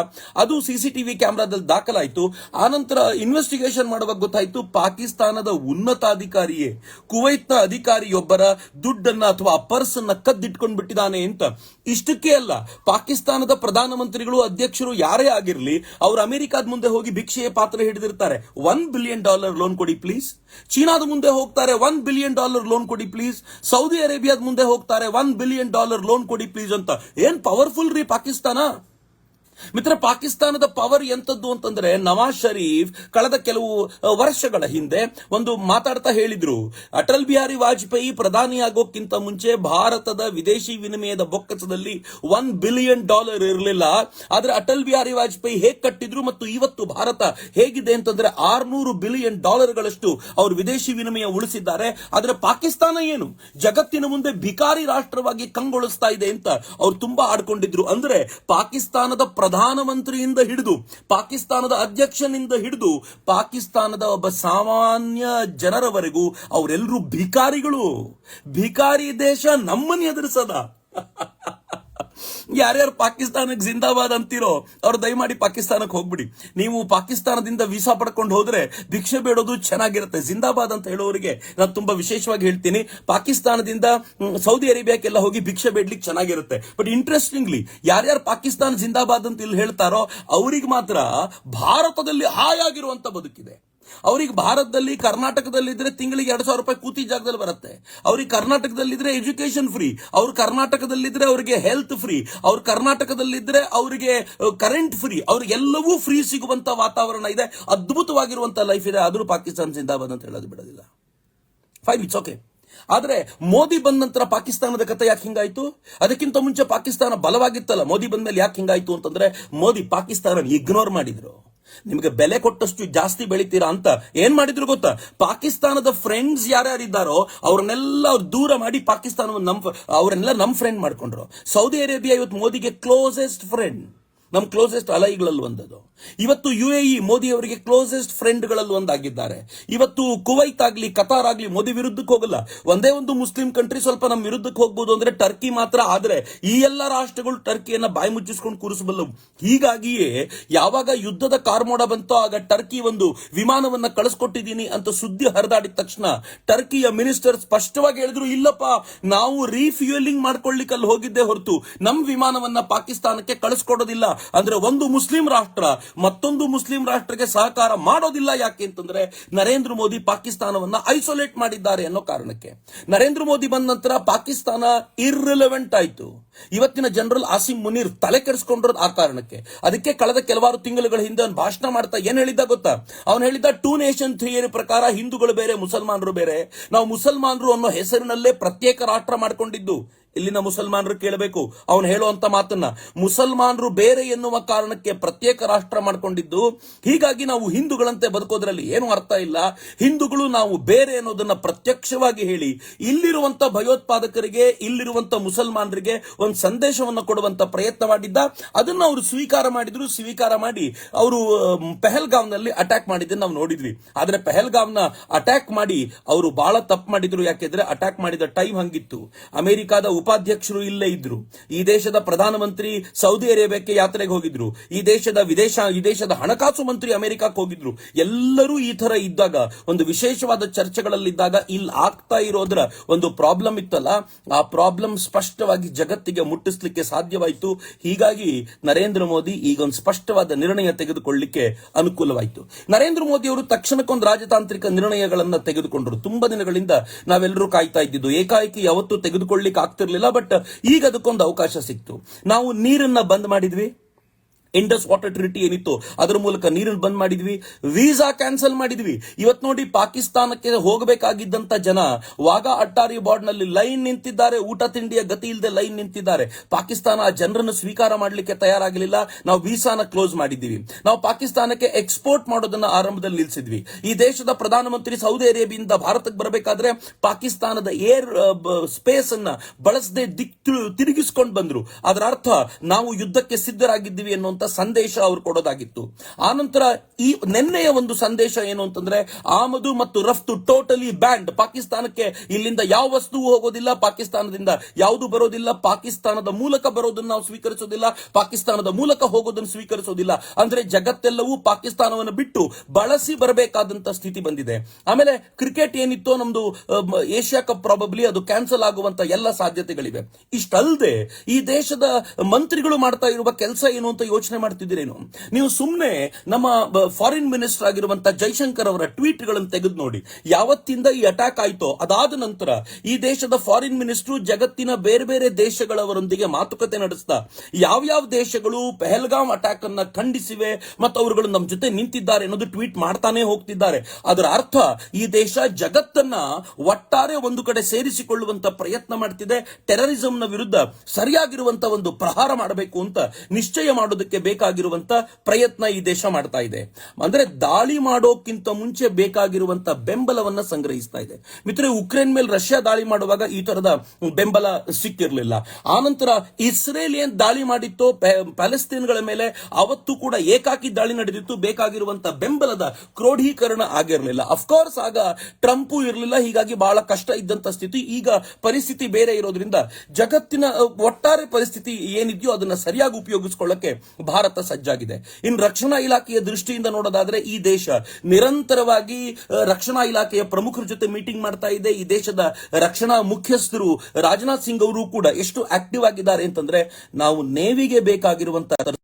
ಅದು ಸಿಸಿಟಿವಿ ಕ್ಯಾಮೆರಾದಲ್ಲಿ ದಾಖಲಾಯಿತು. ಆನಂತರ ಇನ್ವೆಸ್ಟಿಗೇಷನ್ ಮಾಡುವಾಗ ಗೊತ್ತಾಯ್ತು, ಪಾಕಿಸ್ತಾನದ ಉನ್ನತ ಉನ್ನತಾಧಿಕಾರಿಯೇ ಕುವೈತ್ನ ಅಧಿಕಾರಿಯೊಬ್ಬರ ದುಡ್ಡನ್ನ ಅಥವಾ ಪರ್ಸ್ ಅನ್ನ ಕದ್ದಿಟ್ಕೊಂಡ್ ಬಿಟ್ಟಿದ್ದಾನೆ ಅಂತ. ಇಷ್ಟಕ್ಕೆ ಅಲ್ಲ, ಪಾಕಿಸ್ತಾನದ ಪ್ರಧಾನಮಂತ್ರಿಗಳು, ಅಧ್ಯಕ್ಷರು ಯಾರೇ ಆಗಿರಲಿ, ಅವರು ಅಮೆರಿಕಾದ ಮುಂದೆ ಹೋಗಿ ಭಿಕ್ಷೆಯ ಪಾತ್ರ ಹಿಡಿದಿರ್ತಾರೆ. ಒನ್ ಬಿಲಿಯನ್ ಡಾಲರ್ ಲೋನ್ ಕೊಡಿ ಪ್ಲೀಸ್ ಚೀನಾದ ಮುಂದೆ ಹೋಗ್ತಾರೆ ಒನ್ ಬಿಲಿಯನ್ ಡಾಲರ್ ಲೋನ್ ಕೊಡಿ ಪ್ಲೀಸ್ ಸೌದಿ ಅರೇಬಿಯಾದ ಮುಂದೆ ಹೋಗ್ತಾರೆ. ಒನ್ ಬಿಲಿಯನ್ ಡಾಲರ್ ಲೋನ್ ಕೊಡಿ ಪ್ಲೀಸ್ ಅಂತ. ಏನ್ ಪವರ್ಫುಲ್ ರೀ ಪಾಕಿಸ್ತಾನ? ಮಿತ್ರ, ಪಾಕಿಸ್ತಾನದ ಪವರ್ ಎಂತದ್ದು ಅಂತಂದ್ರೆ ನವಾಜ್ ಶರೀಫ್ ಕಳೆದ ಕೆಲವು ವರ್ಷಗಳ ಹಿಂದೆ ಒಂದು ಮಾತಾಡ್ತಾ ಹೇಳಿದ್ರು. ಅಟಲ್ ಬಿಹಾರಿ ವಾಜಪೇಯಿ ಪ್ರಧಾನಿ ಆಗೋಕ್ಕಿಂತ ಮುಂಚೆ ಭಾರತದ ವಿದೇಶಿ ವಿನಿಮಯದ ಬೊಕ್ಕಸದಲ್ಲಿ ಒನ್ ಬಿಲಿಯನ್ ಡಾಲರ್ ಇರಲಿಲ್ಲ. ಆದ್ರೆ ಅಟಲ್ ಬಿಹಾರಿ ವಾಜಪೇಯಿ ಹೇಗ್ ಕಟ್ಟಿದ್ರು ಮತ್ತು ಇವತ್ತು ಭಾರತ ಹೇಗಿದೆ ಅಂತಂದ್ರೆ ಆರ್ನೂರು ಬಿಲಿಯನ್ ಡಾಲರ್ಗಳಷ್ಟು ಅವರು ವಿದೇಶಿ ವಿನಿಮಯ ಉಳಿಸಿದ್ದಾರೆ. ಆದ್ರೆ ಪಾಕಿಸ್ತಾನ ಏನು? ಜಗತ್ತಿನ ಮುಂದೆ ಭಿಕಾರಿ ರಾಷ್ಟ್ರವಾಗಿ ಕಂಗೊಳಿಸ್ತಾ ಇದೆ ಅಂತ ಅವ್ರು ತುಂಬಾ ಆಡ್ಕೊಂಡಿದ್ರು. ಅಂದ್ರೆ ಪಾಕಿಸ್ತಾನದ ಪ್ರಧಾನಮಂತ್ರಿಯಿಂದ ಹಿಡಿದು ಪಾಕಿಸ್ತಾನದ ಅಧ್ಯಕ್ಷನಿಂದ ಹಿಡಿದು ಪಾಕಿಸ್ತಾನದ ಒಬ್ಬ ಸಾಮಾನ್ಯ ಜನರವರೆಗೂ ಅವರೆಲ್ಲರೂ ಭಿಕಾರಿಗಳು. ಭಿಕಾರಿ ದೇಶ ನಮ್ಮನ್ನು ಎದುರಿಸದ. *laughs* ಯಾರ್ಯಾರು ಪಾಕಿಸ್ತಾನಕ್ಕೆ ಜಿಂದಾಬಾದ್ ಅಂತೀರೋ, ಅವ್ರು ದಯಮಾಡಿ ಪಾಕಿಸ್ತಾನಕ್ಕೆ ಹೋಗ್ಬಿಡಿ. ನೀವು ಪಾಕಿಸ್ತಾನದಿಂದ ವೀಸಾ ಪಡ್ಕೊಂಡು ಹೋದ್ರೆ ಭಿಕ್ಷೆ ಬೇಡೋದು ಚೆನ್ನಾಗಿರುತ್ತೆ. ಜಿಂದಾಬಾದ್ ಅಂತ ಹೇಳೋರಿಗೆ ನಾನು ತುಂಬಾ ವಿಶೇಷವಾಗಿ ಹೇಳ್ತೀನಿ. ಪಾಕಿಸ್ತಾನದಿಂದ ಸೌದಿ ಅರೇಬಿಯಾಕ್ಕೆಲ್ಲ ಹೋಗಿ ಭಿಕ್ಷೆ ಬೇಡ್ಲಿಕ್ಕೆ ಚೆನ್ನಾಗಿರುತ್ತೆ. ಬಟ್ ಇಂಟ್ರೆಸ್ಟಿಂಗ್ಲಿ ಯಾರ್ಯಾರು ಪಾಕಿಸ್ತಾನ ಜಿಂದಾಬಾದ್ ಅಂತ ಇಲ್ಲಿ ಹೇಳ್ತಾರೋ, ಅವರಿಗೆ ಮಾತ್ರ ಭಾರತದಲ್ಲಿ ಹಾಯಾಗಿರುವಂತ ಬದುಕಿದೆ. ಅವ್ರಿಗೆ ಭಾರತದಲ್ಲಿ, ಕರ್ನಾಟಕದಲ್ಲಿದ್ರೆ ತಿಂಗಳಿಗೆ ಎರಡ್ ಸಾವಿರ ರೂಪಾಯಿ ಕೂತಿ ಜಾಗದಲ್ಲಿ ಬರುತ್ತೆ. ಅವ್ರಿಗೆ ಕರ್ನಾಟಕದಲ್ಲಿದ್ರೆ ಎಜುಕೇಶನ್ ಫ್ರೀ ಅವ್ರು ಕರ್ನಾಟಕದಲ್ಲಿದ್ರೆ ಅವರಿಗೆ ಹೆಲ್ತ್ ಫ್ರೀ ಅವ್ರು ಕರ್ನಾಟಕದಲ್ಲಿದ್ರೆ ಅವರಿಗೆ ಕರೆಂಟ್ ಫ್ರೀ ಅವ್ರಿಗೆಲ್ಲವೂ ಫ್ರೀ ಸಿಗುವಂತ ವಾತಾವರಣ ಇದೆ. ಅದ್ಭುತವಾಗಿರುವಂತ ಲೈಫ್ ಇದೆ. ಆದ್ರೂ ಪಾಕಿಸ್ತಾನ ಜಿಂದಾಬಾದ್ ಅಂತ ಹೇಳೋದು ಬಿಡೋದಿಲ್ಲ. ಫೈನ್ ಇಟ್ಸ್ ಓಕೆ ಆದ್ರೆ ಮೋದಿ ಬಂದ ನಂತರ ಪಾಕಿಸ್ತಾನದ ಕತೆ ಯಾಕೆ ಹಿಂಗಾಯ್ತು? ಅದಕ್ಕಿಂತ ಮುಂಚೆ ಪಾಕಿಸ್ತಾನ ಬಲವಾಗಿತ್ತಲ್ಲ. ಮೋದಿ ಬಂದ ಮೇಲೆ ಯಾಕೆ ಹಿಂಗಾಯ್ತು ಅಂತಂದ್ರೆ ಮೋದಿ ಪಾಕಿಸ್ತಾನ ಇಗ್ನೋರ್ ಮಾಡಿದ್ರು. ನಿಮಗೆ ಬೆಲೆ ಕೊಟ್ಟಷ್ಟು ಜಾಸ್ತಿ ಬೆಳಿತೀರಾ ಅಂತ ಏನ್ ಮಾಡಿದ್ರು ಗೊತ್ತಾ? ಪಾಕಿಸ್ತಾನದ ಫ್ರೆಂಡ್ಸ್ ಯಾರ್ಯಾರಿದ್ದಾರೋ ಅವ್ರನ್ನೆಲ್ಲ ಅವ್ರು ದೂರ ಮಾಡಿ ಪಾಕಿಸ್ತಾನವನ್ನು ನಮ್, ಅವರನ್ನೆಲ್ಲ ನಮ್ ಫ್ರೆಂಡ್ ಮಾಡ್ಕೊಂಡ್ರು. ಸೌದಿ ಅರೇಬಿಯಾ ಇವತ್ತು ಮೋದಿಗೆ ಕ್ಲೋಸೆಸ್ಟ್ ಫ್ರೆಂಡ್ ನಮ್ ಕ್ಲೋಸೆಸ್ಟ್ ಅಲೈಗಳಲ್ಲಿ ಒಂದದು. ಇವತ್ತು ಯು ಎ ಇ ಮೋದಿ ಅವರಿಗೆ ಕ್ಲೋಸೆಸ್ಟ್ ಫ್ರೆಂಡ್ಗಳಲ್ಲಿ ಒಂದಾಗಿದ್ದಾರೆ. ಇವತ್ತು ಕುವೈತ್ ಆಗಲಿ, ಕತಾರ್ ಆಗ್ಲಿ ಮೋದಿ ವಿರುದ್ಧಕ್ಕೆ ಹೋಗಲ್ಲ. ಒಂದೇ ಒಂದು ಮುಸ್ಲಿಂ ಕಂಟ್ರಿ ಸ್ವಲ್ಪ ನಮ್ಮ ವಿರುದ್ಧಕ್ಕೆ ಹೋಗ್ಬೋದು ಅಂದ್ರೆ ಟರ್ಕಿ ಮಾತ್ರ. ಆದ್ರೆ ಈ ಎಲ್ಲ ರಾಷ್ಟ್ರಗಳು ಟರ್ಕಿಯನ್ನ ಬಾಯಿ ಮುಚ್ಚಿಸ್ಕೊಂಡು ಕೂರಿಸಬಲ್ಲವು. ಹೀಗಾಗಿಯೇ ಯಾವಾಗ ಯುದ್ಧದ ಕಾರ್ಮೋಡ ಬಂತೋ ಆಗ ಟರ್ಕಿ ಒಂದು ವಿಮಾನವನ್ನ ಕಳಿಸ್ಕೊಟ್ಟಿದ್ದೀನಿ ಅಂತ ಸುದ್ದಿ ಹರಿದಾಡಿದ ತಕ್ಷಣ ಟರ್ಕಿಯ ಮಿನಿಸ್ಟರ್ ಸ್ಪಷ್ಟವಾಗಿ ಹೇಳಿದ್ರು, ಇಲ್ಲಪ್ಪ, ನಾವು ರೀಫ್ಯೂಯಲಿಂಗ್ ಮಾಡ್ಕೊಳ್ಳಿಕ್ಕೆ ಅಲ್ಲಿ ಹೋಗಿದ್ದೆ ಹೊರತು. ನಮ್ ವಿಮಾನವನ್ನ ಪಾಕಿಸ್ತಾನಕ್ಕೆ ಕಳಿಸ್ಕೊಡೋದಿಲ್ಲ. ಅಂದ್ರೆ ಒಂದು ಮುಸ್ಲಿಂ ರಾಷ್ಟ್ರ ಮತ್ತೊಂದು ಮುಸ್ಲಿಂ ರಾಷ್ಟ್ರಕ್ಕೆ ಸಹಕಾರ ಮಾಡೋದಿಲ್ಲ ಯಾಕೆ ಅಂತಂದ್ರೆ ನರೇಂದ್ರ ಮೋದಿ ಪಾಕಿಸ್ತಾನವನ್ನ ಐಸೋಲೇಟ್ ಮಾಡಿದ್ದಾರೆ ಅನ್ನೋ ಕಾರಣಕ್ಕೆ. ನರೇಂದ್ರ ಮೋದಿ ಬಂದ ನಂತರ ಪಾಕಿಸ್ತಾನ ಇರ್ರಿಲೆವೆಂಟ್ ಆಯ್ತು. ಇವತ್ತಿನ ಜನರಲ್ ಆಸಿಮ್ ಮುನೀರ್ ತಲೆ ಕೆಡಿಸ್ಕೊಂಡಿರೋದು ಆ ಕಾರಣಕ್ಕೆ. ಅದಕ್ಕೆ ಕಳೆದ ಕೆಲವಾರು ತಿಂಗಳುಗಳ ಹಿಂದೆ ಅವ್ನು ಭಾಷಣ ಮಾಡ್ತಾ ಏನ್ ಹೇಳಿದ್ದ ಗೊತ್ತಾ? ಅವನು ಹೇಳಿದ್ದ ಟೂ ನೇಷನ್ ಥಿಯರಿ ಪ್ರಕಾರ ಹಿಂದೂಗಳು ಬೇರೆ, ಮುಸಲ್ಮಾನರು ಬೇರೆ. ನಾವು ಮುಸಲ್ಮಾನರು ಅನ್ನೋ ಹೆಸರಿನಲ್ಲೇ ಪ್ರತ್ಯೇಕ ರಾಷ್ಟ್ರ ಮಾಡ್ಕೊಂಡಿದ್ದು. ಇಲ್ಲಿನ ಮುಸಲ್ಮಾನರು ಕೇಳಬೇಕು. ಅವನು ಹೇಳುವಂತ ಮಾತನ್ನ. ಮುಸಲ್ಮಾನರು ಬೇರೆ ಎನ್ನುವ ಕಾರಣಕ್ಕೆ ಪ್ರತ್ಯೇಕ ರಾಷ್ಟ್ರ ಮಾಡಿಕೊಂಡಿದ್ದು, ಹೀಗಾಗಿ ನಾವು ಹಿಂದೂಗಳಂತೆ ಬದುಕೋದ್ರಲ್ಲಿ ಏನು ಅರ್ಥ ಇಲ್ಲ. ಹಿಂದೂಗಳು ನಾವು ಬೇರೆ ಅನ್ನೋದನ್ನ ಪ್ರತ್ಯಕ್ಷವಾಗಿ ಹೇಳಿ, ಇಲ್ಲಿರುವಂತ ಭಯೋತ್ಪಾದಕರಿಗೆ, ಇಲ್ಲಿರುವಂತ ಮುಸಲ್ಮಾನರಿಗೆ ಒಂದು ಸಂದೇಶವನ್ನು ಕೊಡುವಂತ ಪ್ರಯತ್ನ ಮಾಡಿದ್ದ ಅದನ್ನ ಅವರು ಸ್ವೀಕಾರ ಮಾಡಿದ್ರು, ಸ್ವೀಕಾರ ಮಾಡಿ ಅವರು ಪೆಹಲ್ಗಾವ್ನಲ್ಲಿ ಅಟ್ಯಾಕ್ ಮಾಡಿದ್ದನ್ನು ನಾವು ನೋಡಿದ್ವಿ. ಆದ್ರೆ ಪೆಹಲ್ಗಾವ್ನ ಅಟ್ಯಾಕ್ ಮಾಡಿ ಅವರು ಬಹಳ ತಪ್ಪು ಮಾಡಿದ್ರು. ಯಾಕೆಂದ್ರೆ ಅಟ್ಯಾಕ್ ಮಾಡಿದ ಟೈಮ್ ಹಂಗಿತ್ತು. ಅಮೆರಿಕಾದ ಉಪಾಧ್ಯಕ್ಷರು ಇಲ್ಲೇ ಇದ್ರು. ಈ ದೇಶದ ಪ್ರಧಾನಮಂತ್ರಿ ಸೌದಿ ಅರೇಬಿಯಾಕ್ಕೆ ಯಾತ್ರೆಗೆ ಹೋಗಿದ್ರು. ಈ ದೇಶದ ವಿದೇಶ, ಈ ದೇಶದ ಹಣಕಾಸು ಮಂತ್ರಿ ಅಮೆರಿಕಕ್ಕೆ ಹೋಗಿದ್ರು. ಎಲ್ಲರೂ ಈ ತರ ಇದ್ದಾಗ, ಒಂದು ವಿಶೇಷವಾದ ಚರ್ಚೆಗಳಲ್ಲಿದ್ದಾಗ ಇಲ್ಲಿ ಆಗ್ತಾ ಇರೋದ್ರ ಒಂದು ಪ್ರಾಬ್ಲಮ್ ಇತ್ತಲ್ಲ? ಆ ಪ್ರಾಬ್ಲಮ್ ಸ್ಪಷ್ಟವಾಗಿ ಜಗತ್ತಿಗೆ ಮುಟ್ಟಿಸ್ಲಿಕ್ಕೆ ಸಾಧ್ಯವಾಯಿತು. ಹೀಗಾಗಿ ನರೇಂದ್ರ ಮೋದಿ ಈಗ ಒಂದು ಸ್ಪಷ್ಟವಾದ ನಿರ್ಣಯ ತೆಗೆದುಕೊಳ್ಳಿಕ್ಕೆ ಅನುಕೂಲವಾಯಿತು. ನರೇಂದ್ರ ಮೋದಿ ಅವರು ತಕ್ಷಣಕ್ಕೊಂದು ರಾಜತಾಂತ್ರಿಕ ನಿರ್ಣಯಗಳನ್ನ ತೆಗೆದುಕೊಂಡರು. ತುಂಬಾ ದಿನಗಳಿಂದ ನಾವೆಲ್ಲರೂ ಕಾಯ್ತಾ ಇದ್ದಿದ್ದು. ಏಕಾಏಕಿ ಯಾವತ್ತೂ ತೆಗೆದುಕೊಳ್ಳಿಕ್ಕೆ ಆಗ್ತಿರ್ಲಿಲ್ಲ ಬಟ್ ಈಗ ಅದಕ್ಕೊಂದು ಅವಕಾಶ ಸಿಕ್ತು. ನಾವು ನೀರನ್ನ ಬಂದ್ ಮಾಡಿದ್ವಿ. ಇಂಡಸ್ ವಾಟರ್ ಟ್ರಿಟಿ ಏನಿತ್ತು, ಅದರ ಮೂಲಕ ನೀರನ್ನು ಬಂದ್ ಮಾಡಿದ್ವಿ ವೀಸಾ ಕ್ಯಾನ್ಸಲ್ ಮಾಡಿದ್ವಿ. ಇವತ್ ನೋಡಿ ಪಾಕಿಸ್ತಾನಕ್ಕೆ ಹೋಗಬೇಕಾಗಿದ್ದಂತ ಜನ ವಾಗಾ ಅಟ್ಟಾರಿ ಬಾರ್ಡ್ನಲ್ಲಿ ಲೈನ್ ನಿಂತಿದ್ದಾರೆ, ಊಟ ತಿಂಡಿಯ ಗತಿ ಇಲ್ಲದೆ ಲೈನ್ ನಿಂತಿದ್ದಾರೆ. ಪಾಕಿಸ್ತಾನ ಆ ಜನರನ್ನು ಸ್ವೀಕಾರ ಮಾಡಲಿಕ್ಕೆ ತಯಾರಾಗಲಿಲ್ಲ, ನಾವು ವೀಸಾನ ಕ್ಲೋಸ್ ಮಾಡಿದ್ದೀವಿ. ನಾವು ಪಾಕಿಸ್ತಾನಕ್ಕೆ ಎಕ್ಸ್ಪೋರ್ಟ್ ಮಾಡೋದನ್ನ ಆರಂಭದಲ್ಲಿ ನಿಲ್ಲಿಸಿದ್ವಿ ಈ ದೇಶದ ಪ್ರಧಾನಮಂತ್ರಿ ಸೌದಿ ಅರೇಬಿಯಿಂದ ಭಾರತಕ್ಕೆ ಬರಬೇಕಾದ್ರೆ ಪಾಕಿಸ್ತಾನದ ಏರ್ ಸ್ಪೇಸ್ ಅನ್ನ ಬಳಸದೆ ದಿಕ್ ತಿರುಗಿಸ್ಕೊಂಡು ಬಂದ್ರು. ಅದರ ಅರ್ಥ ನಾವು ಯುದ್ಧಕ್ಕೆ ಸಿದ್ಧರಾಗಿದ್ದೀವಿ ಅನ್ನುವಂತ ಸಂದೇಶ ಅವರು ಕೊಡೋದಾಗಿತ್ತು. ಆನಂತರ ಈ ನಿನ್ನೆಯ ಒಂದು ಸಂದೇಶ ಏನು ಅಂತಂದ್ರೆ, ಆಮದು ಮತ್ತು ರಫ್ತು ಟೋಟಲಿ ಬ್ಯಾಂಡ್ ಪಾಕಿಸ್ತಾನಕ್ಕೆ ಇಲ್ಲಿಂದ ಯಾವ ವಸ್ತುವು ಹೋಗೋದಿಲ್ಲ, ಪಾಕಿಸ್ತಾನದಿಂದ ಯಾವುದು ಬರೋದಿಲ್ಲ, ಪಾಕಿಸ್ತಾನದ ಮೂಲಕ ಬರೋದನ್ನು ನಾವು ಸ್ವೀಕರಿಸೋದಿಲ್ಲ, ಪಾಕಿಸ್ತಾನದ ಮೂಲಕ ಹೋಗೋದನ್ನು ಸ್ವೀಕರಿಸೋದಿಲ್ಲ. ಅಂದ್ರೆ ಜಗತ್ತೆಲ್ಲವೂ ಪಾಕಿಸ್ತಾನವನ್ನು ಬಿಟ್ಟು ಬಳಸಿ ಬರಬೇಕಾದಂತ ಸ್ಥಿತಿ ಬಂದಿದೆ. ಆಮೇಲೆ ಕ್ರಿಕೆಟ್ ಏನಿತ್ತೋ ನಮ್ದು ಏಷ್ಯಾ ಕಪ್ ಪ್ರಾಬಬ್ಲಿ ಅದು ಕ್ಯಾನ್ಸಲ್ ಆಗುವಂತ ಎಲ್ಲ ಸಾಧ್ಯತೆಗಳಿವೆ. ಇಷ್ಟಲ್ಲದೆ ಈ ದೇಶದ ಮಂತ್ರಿಗಳು ಮಾಡ್ತಾ ಇರುವ ಕೆಲಸ ಏನು ಅಂತ ಯೋಚನೆ ಮಾಡ್ತಿದ್ದೀರೇನು ನೀವು ಸುಮ್ಮನೆ ನಮ್ಮ ಫಾರಿನ್ ಮಿನಿಸ್ಟರ್ ಆಗಿರುವಂತ ಜೈಶಂಕರ್ ಅವರ ಟ್ವೀಟ್ಗಳನ್ನು ತೆಗೆದು ನೋಡಿ. ಯಾವತ್ತಿಂದ ಈ ಅಟ್ಯಾಕ್ ಆಯ್ತೋ, ಅದಾದ ನಂತರ ಈ ದೇಶದ ಫಾರಿನ್ ಮಿನಿಸ್ಟರ್ ಜಗತ್ತಿನ ಬೇರೆ ಬೇರೆ ದೇಶಗಳವರೊಂದಿಗೆ ಮಾತುಕತೆ ನಡೆಸ್ತಾ, ಯಾವ್ಯಾವ ದೇಶಗಳು ಪೆಹಲ್ಗಾಮ್ ಅಟ್ಯಾಕ್ ಅನ್ನ ಖಂಡಿಸಿವೆ ಮತ್ತು ಅವರುಗಳು ನಮ್ಮ ಜೊತೆ ನಿಂತಿದ್ದಾರೆ ಅನ್ನೋದು ಟ್ವೀಟ್ ಮಾಡ್ತಾನೆ ಹೋಗ್ತಿದ್ದಾರೆ. ಅದರ ಅರ್ಥ, ಈ ದೇಶ ಜಗತ್ತನ್ನ ಒಟ್ಟಾರೆ ಒಂದು ಕಡೆ ಸೇರಿಸಿಕೊಳ್ಳುವಂತ ಪ್ರಯತ್ನ ಮಾಡ್ತಿದೆ. ಟೆರರಿಸಂನ ವಿರುದ್ಧ ಸರಿಯಾಗಿರುವಂತ ಒಂದು ಪ್ರಹಾರ ಮಾಡಬೇಕು ಅಂತ ನಿಶ್ಚಯ ಮಾಡೋದಕ್ಕೆ ಬೇಕಾಗಿರುವಂತ ಪ್ರಯತ್ನ ಈ ದೇಶ ಮಾಡ್ತಾ ಇದೆ. ಅಂದ್ರೆ ದಾಳಿ ಮಾಡೋಕ್ಕಿಂತ ಮುಂಚೆ ಬೇಕಾಗಿರುವಂತ ಬೆಂಬಲವನ್ನ ಸಂಗ್ರಹಿಸ್ತಾ ಇದೆ. ಮಿತ್ರ ಉಕ್ರೇನ್ ಮೇಲೆ ರಷ್ಯಾ ದಾಳಿ ಮಾಡುವಾಗ ಈ ತರದ ಬೆಂಬಲ ಸಿಕ್ಕಿರಲಿಲ್ಲ. ಆನಂತರ ಇಸ್ರೇಲ್ ಏನ್ ದಾಳಿ ಮಾಡಿತ್ತು ಪ್ಯಾಲೆಸ್ತೀನ್ಗಳ ಮೇಲೆ ಅವತ್ತು ಕೂಡ ಏಕಾಕಿ ದಾಳಿ ನಡೆದಿತ್ತು, ಬೇಕಾಗಿರುವಂತ ಬೆಂಬಲದ ಕ್ರೋಢೀಕರಣ ಆಗಿರಲಿಲ್ಲ. ಅಫ್ಕೋರ್ಸ್ ಆಗ ಟ್ರಂಪ್ ಇರಲಿಲ್ಲ, ಹೀಗಾಗಿ ಬಹಳ ಕಷ್ಟ ಇದ್ದಂತ ಸ್ಥಿತಿ. ಈಗ ಪರಿಸ್ಥಿತಿ ಬೇರೆ ಇರೋದ್ರಿಂದ ಜಗತ್ತಿನ, ಒಟ್ಟಾರೆ ಪರಿಸ್ಥಿತಿ ಏನಿದೆಯೋ ಅದನ್ನ ಸರಿಯಾಗಿ ಉಪಯೋಗಿಸಿಕೊಳ್ಳಕ್ಕೆ ಭಾರತ ಸಜ್ಜಾಗಿದೆ. ಇನ್ ರಕ್ಷಣಾ ಇಲಾಖೆಯ ದೃಷ್ಟಿಯಿಂದ ನೋಡೋದಾದ್ರೆ ಈ ದೇಶ ನಿರಂತರವಾಗಿ ರಕ್ಷಣಾ ಇಲಾಖೆಯ ಪ್ರಮುಖರ ಜೊತೆ ಮೀಟಿಂಗ್ ಮಾಡ್ತಾ ಇದೆ. ಈ ದೇಶದ ರಕ್ಷಣಾ ಮುಖ್ಯಸ್ಥರು ರಾಜನಾಥ್ ಸಿಂಗ್ ಅವರು ಕೂಡ ಎಷ್ಟು ಆಕ್ಟಿವ್ ಆಗಿದ್ದಾರೆ ಅಂತಂದ್ರೆ ನಾವು ನೇವಿಗೆ ಬೇಕಾಗಿರುವಂತಹ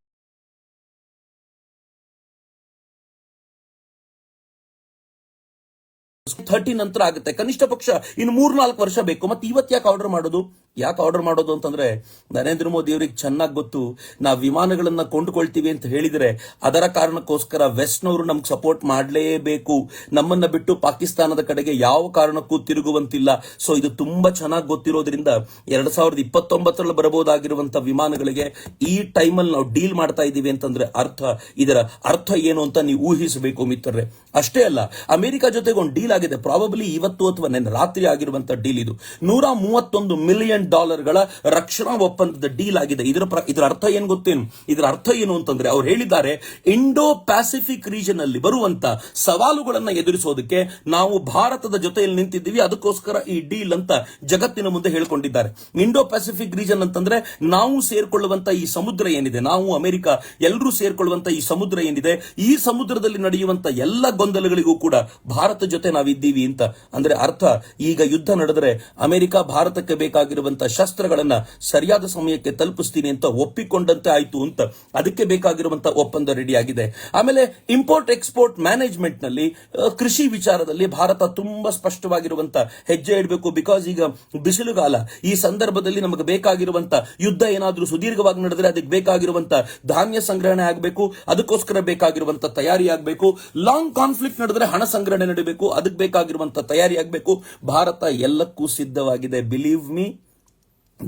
ಥರ್ಟಿ ನಂತರ ಆಗುತ್ತೆ. ಕನಿಷ್ಠ ಪಕ್ಷ ಇನ್ನು ಮೂರ್ನಾಲ್ಕು ವರ್ಷ ಬೇಕು. ಮತ್ತೆ ಇವತ್ತು ಯಾಕೆ ಆರ್ಡರ್ ಮಾಡೋದು? ಯಾಕೆ ಆರ್ಡರ್ ಮಾಡೋದು ಅಂತಂದ್ರೆ, ನರೇಂದ್ರ ಮೋದಿ ಅವರಿಗೆ ಚೆನ್ನಾಗಿ ಗೊತ್ತು, ನಾವು ವಿಮಾನಗಳನ್ನ ಕೊಂಡುಕೊಳ್ತೀವಿ ಅಂತ ಹೇಳಿದ್ರೆ, ಅದರ ಕಾರಣಕ್ಕೋಸ್ಕರ ವೆಸ್ಟ್ನವರು ನಮ್ಗೆ ಸಪೋರ್ಟ್ ಮಾಡಲೇಬೇಕು. ನಮ್ಮನ್ನ ಬಿಟ್ಟು ಪಾಕಿಸ್ತಾನದ ಕಡೆಗೆ ಯಾವ ಕಾರಣಕ್ಕೂ ತಿರುಗುವಂತಿಲ್ಲ. ಸೊ ಇದು ತುಂಬಾ ಚೆನ್ನಾಗಿ ಗೊತ್ತಿರೋದ್ರಿಂದ ಎರಡ್ ಸಾವಿರದ ಇಪ್ಪತ್ತೊಂಬತ್ತರಲ್ಲಿ ಬರಬಹುದಾಗಿರುವಂತ ವಿಮಾನಗಳಿಗೆ ಈ ಟೈಮಲ್ಲಿ ನಾವು ಡೀಲ್ ಮಾಡ್ತಾ ಇದ್ದೀವಿ ಅಂತಂದ್ರೆ ಅರ್ಥ. ಇದರ ಅರ್ಥ ಏನು ಅಂತ ನೀವು ಊಹಿಸಬೇಕು ಮಿತ್ರರೆ. ಅಷ್ಟೇ ಅಲ್ಲ, ಅಮೆರಿಕ ಜೊತೆಗೆ ಒಂದು ಡೀಲ್ ಆಗಿದೆ. ಪ್ರಾಬಬ್ಲಿ ಇವತ್ತು ಅಥವಾ ನೆನ್ನೆ ರಾತ್ರಿ ಆಗಿರುವಂತ ಡೀಲ್ ಇದು. ನೂರ ಮೂವತ್ತೊಂದು ಮಿಲಿಯನ್ ಡಾಲರ್ಗಳ ರಕ್ಷಣಾ ಒಪ್ಪಂದದ ಡೀಲ್ ಆಗಿದೆ. ಇದರ ಇದರ ಅರ್ಥ ಏನು ಗೊತ್ತೇನು? ಇದರ ಅರ್ಥ ಏನು ಅಂತಂದ್ರೆ ಅವ್ರು ಹೇಳಿದ್ದಾರೆ ಇಂಡೋ ಪ್ಯಾಸಿಫಿಕ್ ರೀಜನ್ ಅಲ್ಲಿ ಬರುವಂತ ಸವಾಲುಗಳನ್ನ ಎದುರಿಸೋದಕ್ಕೆ ನಾವು ಭಾರತದ ಜೊತೆಯಲ್ಲಿ ನಿಂತಿದ್ದೀವಿ. ಅದಕ್ಕೋಸ್ಕರ ಈ ಡೀಲ್ ಅಂತ ಜಗತ್ತಿನ ಮುಂದೆ ಹೇಳ್ಕೊಂಡಿದ್ದಾರೆ. ಇಂಡೋ ಪ್ಯಾಸಿಫಿಕ್ ರೀಜನ್ ಅಂತಂದ್ರೆ ನಾವು ಸೇರ್ಕೊಳ್ಳುವಂತ ಈ ಸಮುದ್ರ ಏನಿದೆ, ನಾವು ಅಮೆರಿಕ ಎಲ್ಲರೂ ಸೇರ್ಕೊಳ್ಳುವಂತ ಈ ಸಮುದ್ರ ಏನಿದೆ, ಈ ಸಮುದ್ರದಲ್ಲಿ ನಡೆಯುವಂತ ಎಲ್ಲ ಗೊಂದಲಗಳಿಗೂ ಕೂಡ ಭಾರತ ಜೊತೆ ನಾವಿದ್ದೀವಿ ಅಂತ. ಅಂದ್ರೆ ಅರ್ಥ, ಈಗ ಯುದ್ಧ ನಡೆದರೆ ಅಮೆರಿಕ ಭಾರತಕ್ಕೆ ಬೇಕಾಗಿರುವಂತ ಶಸ್ತ್ರಗಳನ್ನ ಸರಿಯಾದ ಸಮಯಕ್ಕೆ ತಲುಪಿಸ್ತೀನಿ ಅಂತ ಒಪ್ಪಿಕೊಂಡಂತೆ ಆಯ್ತು ಅಂತ ಅದಕ್ಕೆ ಬೇಕಾಗಿರುವಂತ ಒಪ್ಪಂದ ರೆಡಿ ಆಗಿದೆ. ಆಮೇಲೆ ಇಂಪೋರ್ಟ್ ಎಕ್ಸ್ಪೋರ್ಟ್ ಮ್ಯಾನೇಜ್ಮೆಂಟ್ನಲ್ಲಿ ಕೃಷಿ ವಿಚಾರದಲ್ಲಿ ಭಾರತ ತುಂಬಾ ಸ್ಪಷ್ಟವಾಗಿರುವಂತ ಹೆಜ್ಜೆ ಇಡಬೇಕು. ಬಿಕಾಸ್ ಈಗ ಬಿಸಿಲುಗಾಲ, ಈ ಸಂದರ್ಭದಲ್ಲಿ ನಮಗೆ ಬೇಕಾಗಿರುವಂತ ಯುದ್ಧ ಏನಾದರೂ ಸುದೀರ್ಘವಾಗಿ ನಡೆದರೆ ಅದಕ್ಕೆ ಬೇಕಾಗಿರುವಂತ ಧಾನ್ಯ ಸಂಗ್ರಹಣೆ ಆಗಬೇಕು. ಅದಕ್ಕೋಸ್ಕರ ಬೇಕಾಗಿರುವಂತ ತಯಾರಿ ಆಗಬೇಕು. ಲಾಂಗ್ ಕಾನ್ಫ್ಲಿಕ್ಟ್ ನಡೆದರೆ ಹಣ ಸಂಗ್ರಹಣೆ ನಡೀಬೇಕು. ಅದಕ್ಕೆ ಬೇಕಾಗಿರುವಂತ ತಯಾರಿ ಆಗಬೇಕು. ಭಾರತ ಎಲ್ಲಕ್ಕೂ ಸಿದ್ಧವಾಗಿದೆ. ಬಿಲೀವ್ ಮೀ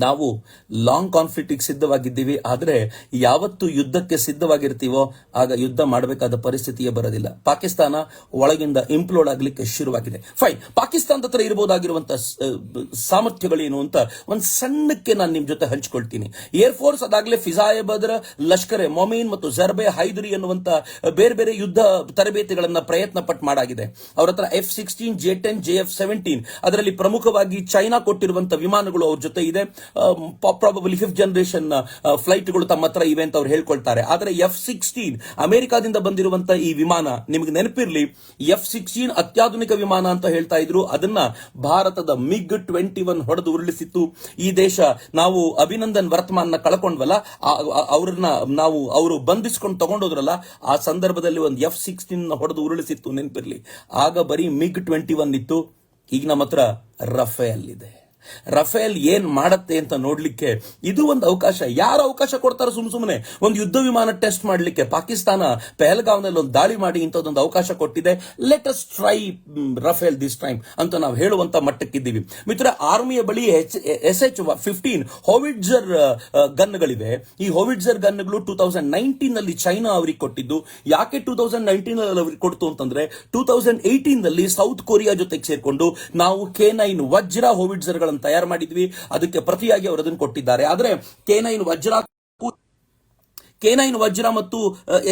ನಾವು ಲಾಂಗ್ ಕಾನ್ಫ್ಲಿಕ್ಟಿಗೆ ಸಿದ್ಧವಾಗಿದ್ದೀವಿ, ಆದರೆ ಯಾವತ್ತು ಯುದ್ಧಕ್ಕೆ ಸಿದ್ಧವಾಗಿರ್ತೀವೋ, ಆಗ ಯುದ್ಧ ಮಾಡಬೇಕಾದ ಪರಿಸ್ಥಿತಿಯೇ ಬರೋದಿಲ್ಲ. ಪಾಕಿಸ್ತಾನ ಒಳಗಿಂದ ಇಂಪ್ಲೋಡ್ ಆಗಲಿಕ್ಕೆ ಶುರುವಾಗಿದೆ. ಫೈನ್ ಪಾಕಿಸ್ತಾನದ ಹತ್ರ ಇರಬಹುದಾಗಿರುವಂತಹ ಸಾಮರ್ಥ್ಯಗಳೇನು ಅಂತ ಒಂದು ಸಣ್ಣಕ್ಕೆ ನಾನು ನಿಮ್ಮ ಜೊತೆ ಹಂಚ್ಕೊಳ್ತೀನಿ. ಏರ್ ಫೋರ್ಸ್ ಅದಾಗಲೇ ಫಿಜಾಯಬದ್ರ ಲಷ್ಕರೆ ಮೊಮೀನ್ ಮತ್ತು ಜರ್ಬೆ ಹೈದರಿ ಅನ್ನುವಂತ ಬೇರೆ ಬೇರೆ ಯುದ್ಧ ತರಬೇತಿಗಳನ್ನು ಪ್ರಯತ್ನ ಪಟ್ಟು ಮಾಡಾಗಿದೆ. ಅವರ ಹತ್ರ F sixteen J ten J F seventeen ಅದರಲ್ಲಿ ಪ್ರಮುಖವಾಗಿ ಚೈನಾ ಕೊಟ್ಟಿರುವಂತಹ ವಿಮಾನಗಳು ಅವ್ರ ಜೊತೆ ಇದೆ. ಪ್ರಾಬಬಲಿ ಫಿಫ್ತ್ ಜನರೇಷನ್ ಫ್ಲೈಟ್ಗಳು ತಮ್ಮ ಹತ್ರ ಇವೆ ಅಂತ ಅವ್ರು ಹೇಳ್ಕೊಳ್ತಾರೆ. ಆದರೆ ಎಫ್ ಸಿಕ್ಸ್ಟೀನ್ ಅಮೆರಿಕಾದಿಂದ ಬಂದಿರುವಂತಹ ಈ ವಿಮಾನ ನಿಮಗೆ ನೆನಪಿರಲಿ ಎಫ್ ಸಿಕ್ಸ್ಟೀನ್ ಅತ್ಯಾಧುನಿಕ ವಿಮಾನ ಅಂತ ಹೇಳ್ತಾ ಇದ್ರು. ಅದನ್ನ ಭಾರತದ ಮಿಗ್ ಟ್ವೆಂಟಿ ಒನ್ ಹೊಡೆದು ಉರುಳಿಸಿತ್ತು. ಈ ದೇಶ ನಾವು ಅಭಿನಂದನ್ ವರ್ತಮಾನ್ನ ಕಳ್ಕೊಂಡ್ವಲ್ಲ ಅವ್ರನ್ನ ನಾವು, ಅವರು ಬಂಧಿಸ್ಕೊಂಡು ತಗೊಂಡೋದ್ರಲ್ಲ, ಆ ಸಂದರ್ಭದಲ್ಲಿ ಒಂದು ಎಫ್ ಸಿಕ್ಸ್ಟೀನ್ ಹೊಡೆದು ಉರುಳಿಸಿತ್ತು ನೆನಪಿರ್ಲಿ. ಆಗ ಬರೀ ಮಿಗ್ ಟ್ವೆಂಟಿ ಒನ್ ಇತ್ತು. ಈಗ ನಮ್ಮ ಹತ್ರ ರಫೇಲ್ ಇದೆ. ರಫೇಲ್ ಏನ್ ಮಾಡತ್ತೆ ಅಂತ ನೋಡ್ಲಿಕ್ಕೆ ಇದು ಒಂದು ಅವಕಾಶ. ಯಾರು ಅವಕಾಶ ಕೊಡ್ತಾರೆ ಸುಮ್ ಸುಮ್ಮನೆ ಒಂದು ಯುದ್ಧ ವಿಮಾನ ಟೆಸ್ಟ್ ಮಾಡ್ಲಿಕ್ಕೆ. ಪಾಕಿಸ್ತಾನ ಪೆಹಲ್ಗಾವ್ನಲ್ಲಿ ಒಂದು ದಾಳಿ ಮಾಡಿ ಇಂಥದ್ದೊಂದು ಅವಕಾಶ ಕೊಟ್ಟಿದೆ. Let us try Rafale this time ಅಂತ ನಾವು ಹೇಳುವಂತ ಮಟ್ಟಕ್ಕಿದ್ದೀವಿ. ಮಿತ್ರ ಆರ್ಮಿಯ ಬಳಿ ಎಸ್ ಎಚ್ ಫಿಫ್ಟೀನ್ ಹೋವಿಡ್ಜರ್ ಗನ್ಗಳಿವೆ ಈ ಹೋವಿಡ್ಜರ್ ಗನ್ಗಳು ಟೂ ತೌಸಂಡ್ ನೈನ್ಟೀನ್ನಲ್ಲಿ ಚೈನಾ ಅವರಿಗೆ ಕೊಟ್ಟಿದ್ದು. ಯಾಕೆ ಟೂ ತೌಸಂಡ್ ನೈನ್ಟೀನ್ ಅಲ್ಲಿ ಅವ್ರಿಗೆ ಕೊಡ್ತು ಅಂತಂದ್ರೆ ಟೂ ತೌಸಂಡ್ ಏಯ್ಟೀನ್ನಲ್ಲಿ ಸೌತ್ ಕೊರಿಯಾ ಜೊತೆಗೆ ಸೇರ್ಕೊಂಡು ನಾವು ಕೆ ನೈನ್ ವಜ್ರ ಹೋವಿಡ್ಜರ್ ಗಳನ್ನು ತಯಾರು ಮಾಡಿದ್ವಿ. ಅದಕ್ಕೆ ಪ್ರತಿಯಾಗಿ ಅವರು ಅದನ್ನು ಕೊಟ್ಟಿದ್ದಾರೆ. ಆದರೆ ಕೇನೈನ್ ವಜ್ರ ಕೆ ನೈನ್ ವಜ್ರ ಮತ್ತು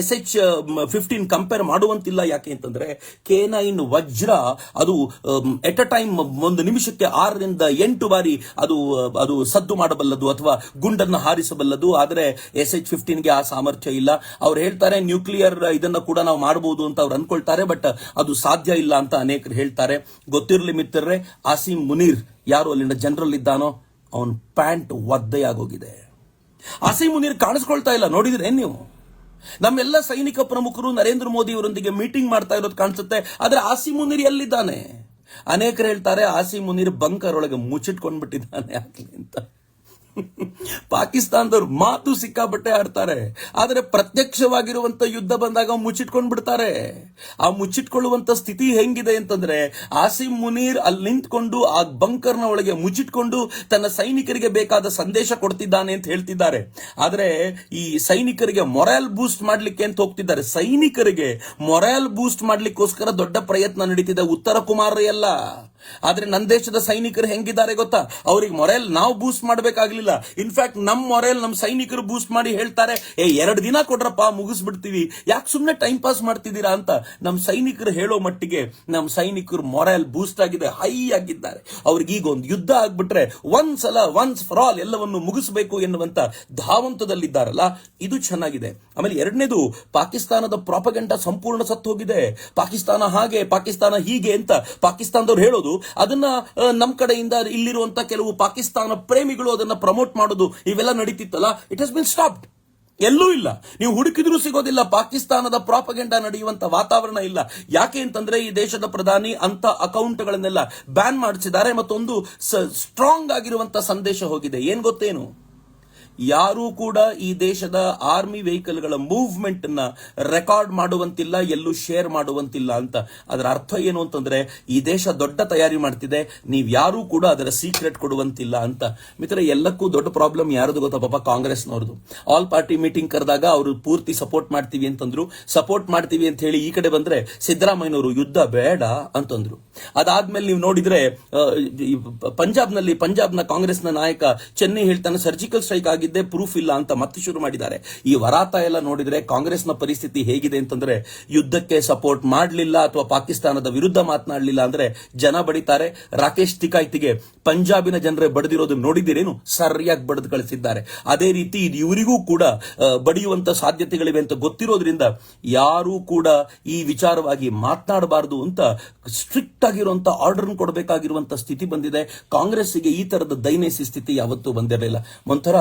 ಎಸ್ ಎಚ್ ಫಿಫ್ಟೀನ್ ಕಂಪೇರ್ ಮಾಡುವಂತಿಲ್ಲ ಯಾಕೆ ಅಂತಂದ್ರೆ ಕೆ ನೈನ್ ವಜ್ರ ಅದು ಎಟ್ ಅ ಟೈಮ್ ಒಂದು ನಿಮಿಷಕ್ಕೆ ಆರರಿಂದ ಎಂಟು ಬಾರಿ ಅದು ಅದು ಸದ್ದು ಮಾಡಬಲ್ಲದು ಅಥವಾ ಗುಂಡನ್ನು ಹಾರಿಸಬಲ್ಲದು. ಆದರೆ ಎಸ್ ಎಚ್ ಫಿಫ್ಟೀನ್ಗೆ ಆ ಸಾಮರ್ಥ್ಯ ಇಲ್ಲ. ಅವ್ರು ಹೇಳ್ತಾರೆ ನ್ಯೂಕ್ಲಿಯರ್ ಇದನ್ನ ಕೂಡ ನಾವು ಮಾಡಬಹುದು ಅಂತ ಅವ್ರು ಅನ್ಕೊಳ್ತಾರೆ ಬಟ್ ಅದು ಸಾಧ್ಯ ಇಲ್ಲ ಅಂತ ಅನೇಕರು ಹೇಳ್ತಾರೆ. ಗೊತ್ತಿರಲಿ ಮಿತ್ರರೇ ಆಸಿಮ್ ಮುನೀರ್ ಯಾರು ಅಲ್ಲಿನ ಜನರಲ್ ಇದ್ದಾನೋ, ಅವನ್ ಪ್ಯಾಂಟ್ ಒದ್ದೆಯಾಗೋಗಿದೆ. ಆಸಿಮ್ ಮುನೀರ್ ಕಾಣಿಸ್ಕೊಳ್ತಾ ಇಲ್ಲ. ನೋಡಿದ್ರೆ ನೀವು? ನಮ್ಮೆಲ್ಲ ಸೈನಿಕ ಪ್ರಮುಖರು ನರೇಂದ್ರ ಮೋದಿ ಅವರೊಂದಿಗೆ ಮೀಟಿಂಗ್ ಮಾಡ್ತಾ ಇರೋದು ಕಾಣಿಸುತ್ತೆ. ಆದ್ರೆ ಆಸಿ ಮುನೀರ್ ಎಲ್ಲಿದ್ದಾನೆ? ಅನೇಕರು ಹೇಳ್ತಾರೆ ಆಸಿ ಮುನೀರ್ ಬಂಕರ್ ಒಳಗೆ ಮುಚ್ಚಿಟ್ಕೊಂಡ್ಬಿಟ್ಟಿದ್ದಾನೆ ಅಂತ. *laughs* ಪಾಕಿಸ್ತಾನದವ್ರು ಮಾತು ಸಿಕ್ಕಾಬಟ್ಟೆ ಆಡ್ತಾರೆ. ಆದರೆ ಪ್ರತ್ಯಕ್ಷವಾಗಿರುವಂತ ಯುದ್ಧ ಬಂದಾಗ ಮುಚ್ಚಿಟ್ಕೊಂಡ್ ಬಿಡ್ತಾರೆ. ಆ ಮುಚ್ಚಿಟ್ಕೊಳ್ಳುವಂತ ಸ್ಥಿತಿ ಹೆಂಗಿದೆ ಅಂತಂದ್ರೆ ಆಸಿಮ್ ಮುನೀರ್ ಅಲ್ಲಿ ನಿಂತ್ಕೊಂಡು ಆ ಬಂಕರ್ನ ಒಳಗೆ ಮುಚ್ಚಿಟ್ಕೊಂಡು ತನ್ನ ಸೈನಿಕರಿಗೆ ಬೇಕಾದ ಸಂದೇಶ ಕೊಡ್ತಿದ್ದಾನೆ ಅಂತ ಹೇಳ್ತಿದ್ದಾರೆ. ಆದ್ರೆ ಈ ಸೈನಿಕರಿಗೆ ಮೊರಲ್ ಬೂಸ್ಟ್ ಮಾಡ್ಲಿಕ್ಕೆ ಅಂತ ಹೋಗ್ತಿದ್ದಾರೆ. ಸೈನಿಕರಿಗೆ ಮೊರಲ್ ಬೂಸ್ಟ್ ಮಾಡ್ಲಿಕ್ಕೋಸ್ಕರ ದೊಡ್ಡ ಪ್ರಯತ್ನ ನಡೀತಿದೆ. ಉತ್ತರ ಕುಮಾರ ಎಲ್ಲ ಆದ್ರೆ ನನ್ನ ದೇಶದ ಸೈನಿಕರು ಹೆಂಗಿದ್ದಾರೆ ಗೊತ್ತಾ? ಅವ್ರಿಗೆ ಮೊರೆಲ್ ನಾವು ಬೂಸ್ಟ್ ಮಾಡಬೇಕಾಗ್ಲಿಲ್ಲ. ಇನ್ಫ್ಯಾಕ್ಟ್ ನಮ್ ಮೊರೆಲ್ ನಮ್ ಸೈನಿಕರು ಬೂಸ್ಟ್ ಮಾಡಿ ಹೇಳ್ತಾರೆ, ಏ, ಎರಡು ದಿನ ಕೊಡ್ರಪ್ಪ, ಮುಗಿಸ್ಬಿಡ್ತೀವಿ. ಯಾಕೆ ಸುಮ್ನೆ ಟೈಮ್ ಪಾಸ್ ಮಾಡ್ತಿದ್ದೀರಾ ಅಂತ? ನಮ್ ಸೈನಿಕರು ಹೇಳೋ ಮಟ್ಟಿಗೆ ನಮ್ ಸೈನಿಕರು ಮೊರೆಲ್ ಬೂಸ್ಟ್ ಆಗಿದೆ ಹೈ ಆಗಿದ್ದಾರೆ. ಅವ್ರಿಗೆ ಈಗ ಒಂದು ಯುದ್ಧ ಆಗ್ಬಿಟ್ರೆ ಒಂದ್ಸಲ ಒನ್ಸ್ ಫಾರ್ ಆಲ್ ಎಲ್ಲವನ್ನು ಮುಗಿಸಬೇಕು ಎನ್ನುವಂತ ಧಾವಂತದಲ್ಲಿದ್ದಾರಲ್ಲ, ಇದು ಚೆನ್ನಾಗಿದೆ. ಆಮೇಲೆ ಎರಡನೇದು, ಪಾಕಿಸ್ತಾನದ ಪ್ರಾಪಗಂಡ ಸಂಪೂರ್ಣ ಸತ್ತು ಹೋಗಿದೆ ಪಾಕಿಸ್ತಾನ ಹಾಗೆ, ಪಾಕಿಸ್ತಾನ ಹೀಗೆ ಅಂತ ಪಾಕಿಸ್ತಾನದವ್ರು ಹೇಳೋದು ಅದನ್ನ ನಮ್ಮ ನಮ್ ಕಡೆಯಿಂದ ಇಲ್ಲಿರುವಂತ ಕೆಲವು ಪಾಕಿಸ್ತಾನ ಪ್ರೇಮಿಗಳು ಅದನ್ನ ಪ್ರಮೋಟ್ ಮಾಡೋದು ಇವೆಲ್ಲ ನಡೀತಿತ್ತಲ್ಲ? ಇಟ್ ಹಸ್ ಬಿನ್ ಸ್ಟಾಪ್ಡ್ ಎಲ್ಲೂ ಇಲ್ಲ. ನೀವು ಹುಡುಕಿದ್ರೂ ಸಿಗೋದಿಲ್ಲ, ಪಾಕಿಸ್ತಾನದ ಪ್ರಾಪಗೆಂಡ ನಡೆಯುವಂತ ವಾತಾವರಣ ಇಲ್ಲ. ಯಾಕೆ ಅಂತಂದ್ರೆ ಈ ದೇಶದ ಪ್ರಧಾನಿ ಅಂತ ಅಕೌಂಟ್ಗಳನ್ನೆಲ್ಲ ಬ್ಯಾನ್ ಮಾಡಿಸಿದ್ದಾರೆ, ಮತ್ತೊಂದು ಸ್ಟ್ರಾಂಗ್ ಆಗಿರುವಂತ ಸಂದೇಶ ಹೋಗಿದೆ. ಏನ್ ಗೊತ್ತೇನು? ಯಾರೂ ಕೂಡ ಈ ದೇಶದ ಆರ್ಮಿ ವೆಹಿಕಲ್ಗಳ ಮೂವ್ಮೆಂಟ್ ಅನ್ನ ರೆಕಾರ್ಡ್ ಮಾಡುವಂತಿಲ್ಲ, ಎಲ್ಲೂ ಶೇರ್ ಮಾಡುವಂತಿಲ್ಲ ಅಂತ. ಅದರ ಅರ್ಥ ಏನು ಅಂತಂದ್ರೆ, ಈ ದೇಶ ದೊಡ್ಡ ತಯಾರಿ ಮಾಡ್ತಿದೆ, ನೀವ್ ಯಾರೂ ಕೂಡ ಅದರ ಸೀಕ್ರೆಟ್ ಕೊಡುವಂತಿಲ್ಲ ಅಂತ. ಮಿತ್ರ ಎಲ್ಲಕ್ಕೂ ದೊಡ್ಡ ಪ್ರಾಬ್ಲಮ್ ಯಾರದು ಗೊತ್ತಾ ಪಾಪ? ಕಾಂಗ್ರೆಸ್ನವ್ರದ್ದು ಆಲ್ ಪಾರ್ಟಿ ಮೀಟಿಂಗ್ ಕರೆದಾಗ ಅವರು ಪೂರ್ತಿ ಸಪೋರ್ಟ್ ಮಾಡ್ತೀವಿ ಅಂತಂದ್ರು. ಸಪೋರ್ಟ್ ಮಾಡ್ತೀವಿ ಅಂತ ಹೇಳಿ ಈ ಕಡೆ ಬಂದ್ರೆ ಸಿದ್ದರಾಮಯ್ಯನವರು ಯುದ್ಧ ಬೇಡ ಅಂತಂದ್ರು. ಅದಾದ್ಮೇಲೆ ನೀವು ನೋಡಿದ್ರೆ ಪಂಜಾಬ್ನಲ್ಲಿ, ಪಂಜಾಬ್ನ ಕಾಂಗ್ರೆಸ್ನ ನಾಯಕ ಚೆನ್ನೈ ಹೇಳ್ತಾನೆ, ಸರ್ಜಿಕಲ್ ಸ್ಟ್ರೈಕ್ ಆಗಿದ್ದೆ ಪ್ರೂಫ್ ಇಲ್ಲ ಅಂತ ಮತ್ತೆ ಶುರು ಮಾಡಿದ್ದಾರೆ. ಈ ವರಾತ ಎಲ್ಲ ನೋಡಿದ್ರೆ ಕಾಂಗ್ರೆಸ್ನ ಪರಿಸ್ಥಿತಿ ಹೇಗಿದೆ ಅಂತಂದ್ರೆ ಯುದ್ಧಕ್ಕೆ ಸಪೋರ್ಟ್ ಮಾಡಲಿಲ್ಲ ಅಥವಾ ಪಾಕಿಸ್ತಾನದ ವಿರುದ್ಧ ಮಾತನಾಡಲಿಲ್ಲ ಅಂದ್ರೆ ಜನ ಬಡಿತಾರೆ. ರಾಕೇಶ್ ತಿಕಾಯ್ತಿಗೆ ಪಂಜಾಬಿನ ಜನರೇ ಬಡಿದಿರೋದು ನೋಡಿದಿರೇನು ಸರಿಯಾಗಿ ಬಡಿದು ಕಳಿಸಿದ್ದಾರೆ. ಅದೇ ರೀತಿ ಇವರಿಗೂ ಕೂಡ ಬಡಿಯುವಂತ ಸಾಧ್ಯತೆಗಳಿವೆ ಅಂತ ಗೊತ್ತಿರೋದ್ರಿಂದ ಯಾರೂ ಕೂಡ ಈ ವಿಚಾರವಾಗಿ ಮಾತನಾಡಬಾರದು ಅಂತ ಸ್ಟ್ರಿಕ್ಟ್ ಆಗಿರುವಂತ ಆರ್ಡರ್ ಕೊಡಬೇಕಾಗಿರುವಂತ ಸ್ಥಿತಿ ಬಂದಿದೆ. ಕಾಂಗ್ರೆಸ್ಗೆ ಈ ತರದ ದೈನೇಸಿ ಸ್ಥಿತಿ ಯಾವತ್ತೂ ಬಂದಿರಲಿಲ್ಲ. ಒಂಥರ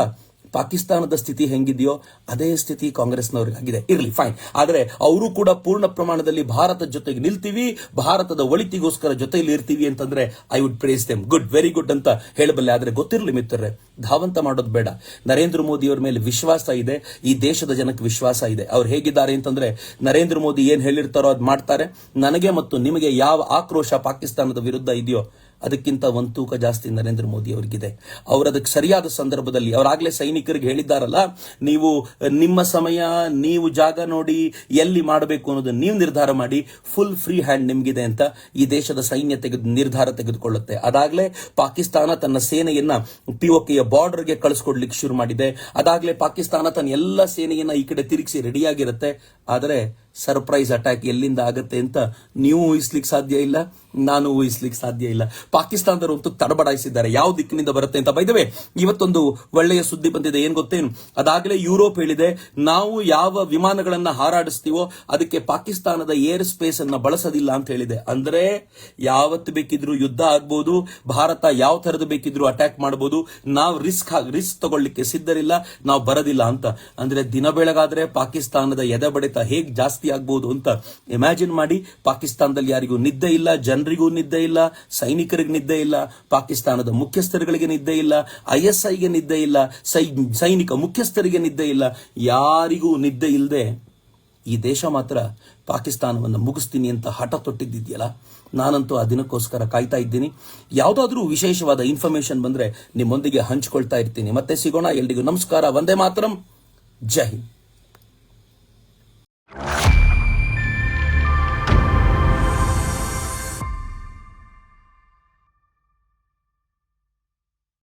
ಪಾಕಿಸ್ತಾನದ ಸ್ಥಿತಿ ಹೆಂಗಿದೆಯೋ ಅದೇ ಸ್ಥಿತಿ ಕಾಂಗ್ರೆಸ್ನವ್ರಿಗೆ ಆಗಿದೆ ಇರಲಿ ಫೈನ್ ಆದರೆ ಅವರು ಕೂಡ ಪೂರ್ಣ ಪ್ರಮಾಣದಲ್ಲಿ ಭಾರತದ ಜೊತೆಗೆ ನಿಲ್ತೀವಿ, ಭಾರತದ ಒಳಿತಿಗೋಸ್ಕರ ಜೊತೆಯಲ್ಲಿ ಇರ್ತೀವಿ ಅಂತಂದ್ರೆ I would praise them good very good ಅಂತ ಹೇಳಬಲ್ಲೆ. ಆದರೆ ಗೊತ್ತಿರಲಿ ಮಿತ್ರರೇ, ಧಾವಂತ ಮಾಡೋದು ಬೇಡ. ನರೇಂದ್ರ ಮೋದಿ ಅವರ ಮೇಲೆ ವಿಶ್ವಾಸ ಇದೆ, ಈ ದೇಶದ ಜನಕ್ಕೆ ವಿಶ್ವಾಸ ಇದೆ. ಅವ್ರು ಹೇಗಿದ್ದಾರೆ ಅಂತಂದ್ರೆ, ನರೇಂದ್ರ ಮೋದಿ ಏನ್ ಹೇಳಿರ್ತಾರೋ ಅದು ಮಾಡ್ತಾರೆ. ನನಗೆ ಮತ್ತು ನಿಮಗೆ ಯಾವ ಆಕ್ರೋಶ ಪಾಕಿಸ್ತಾನದ ವಿರುದ್ಧ ಇದೆಯೋ ಅದಕ್ಕಿಂತ ಒಂದು ತೂಕ ಜಾಸ್ತಿ ನರೇಂದ್ರ ಮೋದಿ ಅವರಿಗಿದೆ. ಅವರು ಅದಕ್ಕೆ ಸರಿಯಾದ ಸಂದರ್ಭದಲ್ಲಿ ಅವರಾಗಲೇ ಸೈನಿಕರಿಗೆ ಹೇಳಿದ್ದಾರಲ್ಲ, ನೀವು, ನಿಮ್ಮ ಸಮಯ, ನೀವು ಜಾಗ ನೋಡಿ, ಎಲ್ಲಿ ಮಾಡಬೇಕು ಅನ್ನೋದನ್ನು ನೀವು ನಿರ್ಧಾರ ಮಾಡಿ ಫುಲ್ ಫ್ರೀ ಹ್ಯಾಂಡ್ ನಿಮಗಿದೆ ಅಂತ ಈ ದೇಶದ ಸೈನ್ಯ ತೆಗೆದು, ನಿರ್ಧಾರ ತೆಗೆದುಕೊಳ್ಳುತ್ತೆ. ಅದಾಗಲೇ ಪಾಕಿಸ್ತಾನ ತನ್ನ ಸೇನೆಯನ್ನ ಪಿಒಕೆಯ ಬಾರ್ಡರ್ಗೆ ಕಳಿಸ್ಕೊಡ್ಲಿಕ್ಕೆ ಶುರು ಮಾಡಿದೆ. ಅದಾಗಲೇ ಪಾಕಿಸ್ತಾನ ತನ್ನ ಎಲ್ಲ ಸೇನೆಯನ್ನ ಈ ಕಡೆ ತಿರುಗಿಸಿ ರೆಡಿಯಾಗಿರುತ್ತೆ ಆದರೆ ಸರ್ಪ್ರೈಸ್ ಅಟ್ಯಾಕ್ ಎಲ್ಲಿಂದ ಆಗುತ್ತೆ ಅಂತ ನೀವು ಊಹಿಸ್ಲಿಕ್ಕೆ ಸಾಧ್ಯ ಇಲ್ಲ, ನಾನು ಊಹಿಸ್ಲಿಕ್ಕೆ ಸಾಧ್ಯ ಇಲ್ಲ. ಪಾಕಿಸ್ತಾನದವರು ಅಂತೂ ತಡಬಡಾಯಿಸಿದ್ದಾರೆ. ಯಾವ ದಿಕ್ಕಿನಿಂದ ಬರುತ್ತೆ ಅಂತ ಬೈದವೆ ಇವತ್ತೊಂದು ಒಳ್ಳೆಯ ಸುದ್ದಿ ಬಂದಿದೆ. ಏನ್ ಗೊತ್ತೇನು? ಅದಾಗಲೇ ಯುರೋಪ್ ಹೇಳಿದೆ, ನಾವು ಯಾವ ವಿಮಾನಗಳನ್ನ ಹಾರಾಡಿಸ್ತೀವೋ ಅದಕ್ಕೆ ಪಾಕಿಸ್ತಾನದ ಏರ್ ಸ್ಪೇಸ್ ಅನ್ನ ಬಳಸೋದಿಲ್ಲ ಅಂತ ಹೇಳಿದೆ. ಅಂದ್ರೆ ಯಾವತ್ತು ಬೇಕಿದ್ರು ಯುದ್ಧ ಆಗ್ಬೋದು, ಭಾರತ ಯಾವ ತರದ ಬೇಕಿದ್ರು ಅಟ್ಯಾಕ್ ಮಾಡಬಹುದು ನಾವು ರಿಸ್ಕ್ ರಿಸ್ಕ್ ತಗೊಳ್ಳಿಕ್ಕೆ ಸಿದ್ಧರಿಲ್ಲ, ನಾವು ಬರೋದಿಲ್ಲ ಅಂತ. ಅಂದ್ರೆ ದಿನ ಬೆಳಗಾದ್ರೆ ಪಾಕಿಸ್ತಾನದ ಎದೆ ಬಡಿತ ಹೇಗ್ ಜಾಸ್ತಿ ಪರಿಸ್ಥಿತಿ ಆಗ್ಬೋದು ಅಂತ ಇಮ್ಯಾಜಿನ್ ಮಾಡಿ ಪಾಕಿಸ್ತಾನದಲ್ಲಿ ಯಾರಿಗೂ ನಿದ್ದೆ ಇಲ್ಲ, ಜನರಿಗೂ ನಿದ್ದೆ ಇಲ್ಲ, ಸೈನಿಕರಿಗೆ ನಿದ್ದೆ ಇಲ್ಲ, ಪಾಕಿಸ್ತಾನದ ಮುಖ್ಯಸ್ಥರುಗಳಿಗೆ ನಿದ್ದೆ ಇಲ್ಲ, ಐ ಎಸ್ ಐಗೆ ನಿದ್ದೆ ಇಲ್ಲ ಸೈನಿಕ ಮುಖ್ಯಸ್ಥರಿಗೆ ನಿದ್ದೆ ಇಲ್ಲ, ಯಾರಿಗೂ ನಿದ್ದೆ ಇಲ್ಲದೆ ಈ ದೇಶ ಮಾತ್ರ ಪಾಕಿಸ್ತಾನವನ್ನು ಮುಗಿಸ್ತೀನಿ ಅಂತ ಹಠ ತೊಟ್ಟಿದ್ದಿದೆಯಲ್ಲ? ನಾನಂತೂ ಆ ದಿನಕ್ಕೋಸ್ಕರ ಕಾಯ್ತಾ ಇದ್ದೀನಿ. ಯಾವುದಾದ್ರೂ ವಿಶೇಷವಾದ ಇನ್ಫಾರ್ಮೇಶನ್ ಬಂದ್ರೆ ನಿಮ್ಮೊಂದಿಗೆ ಹಂಚ್ಕೊಳ್ತಾ ಇರ್ತೀನಿ. ಮತ್ತೆ ಸಿಗೋಣ, ಎಲ್ರಿಗೂ ನಮಸ್ಕಾರ, ವಂದೇ ಮಾತರಂ. ಜೈ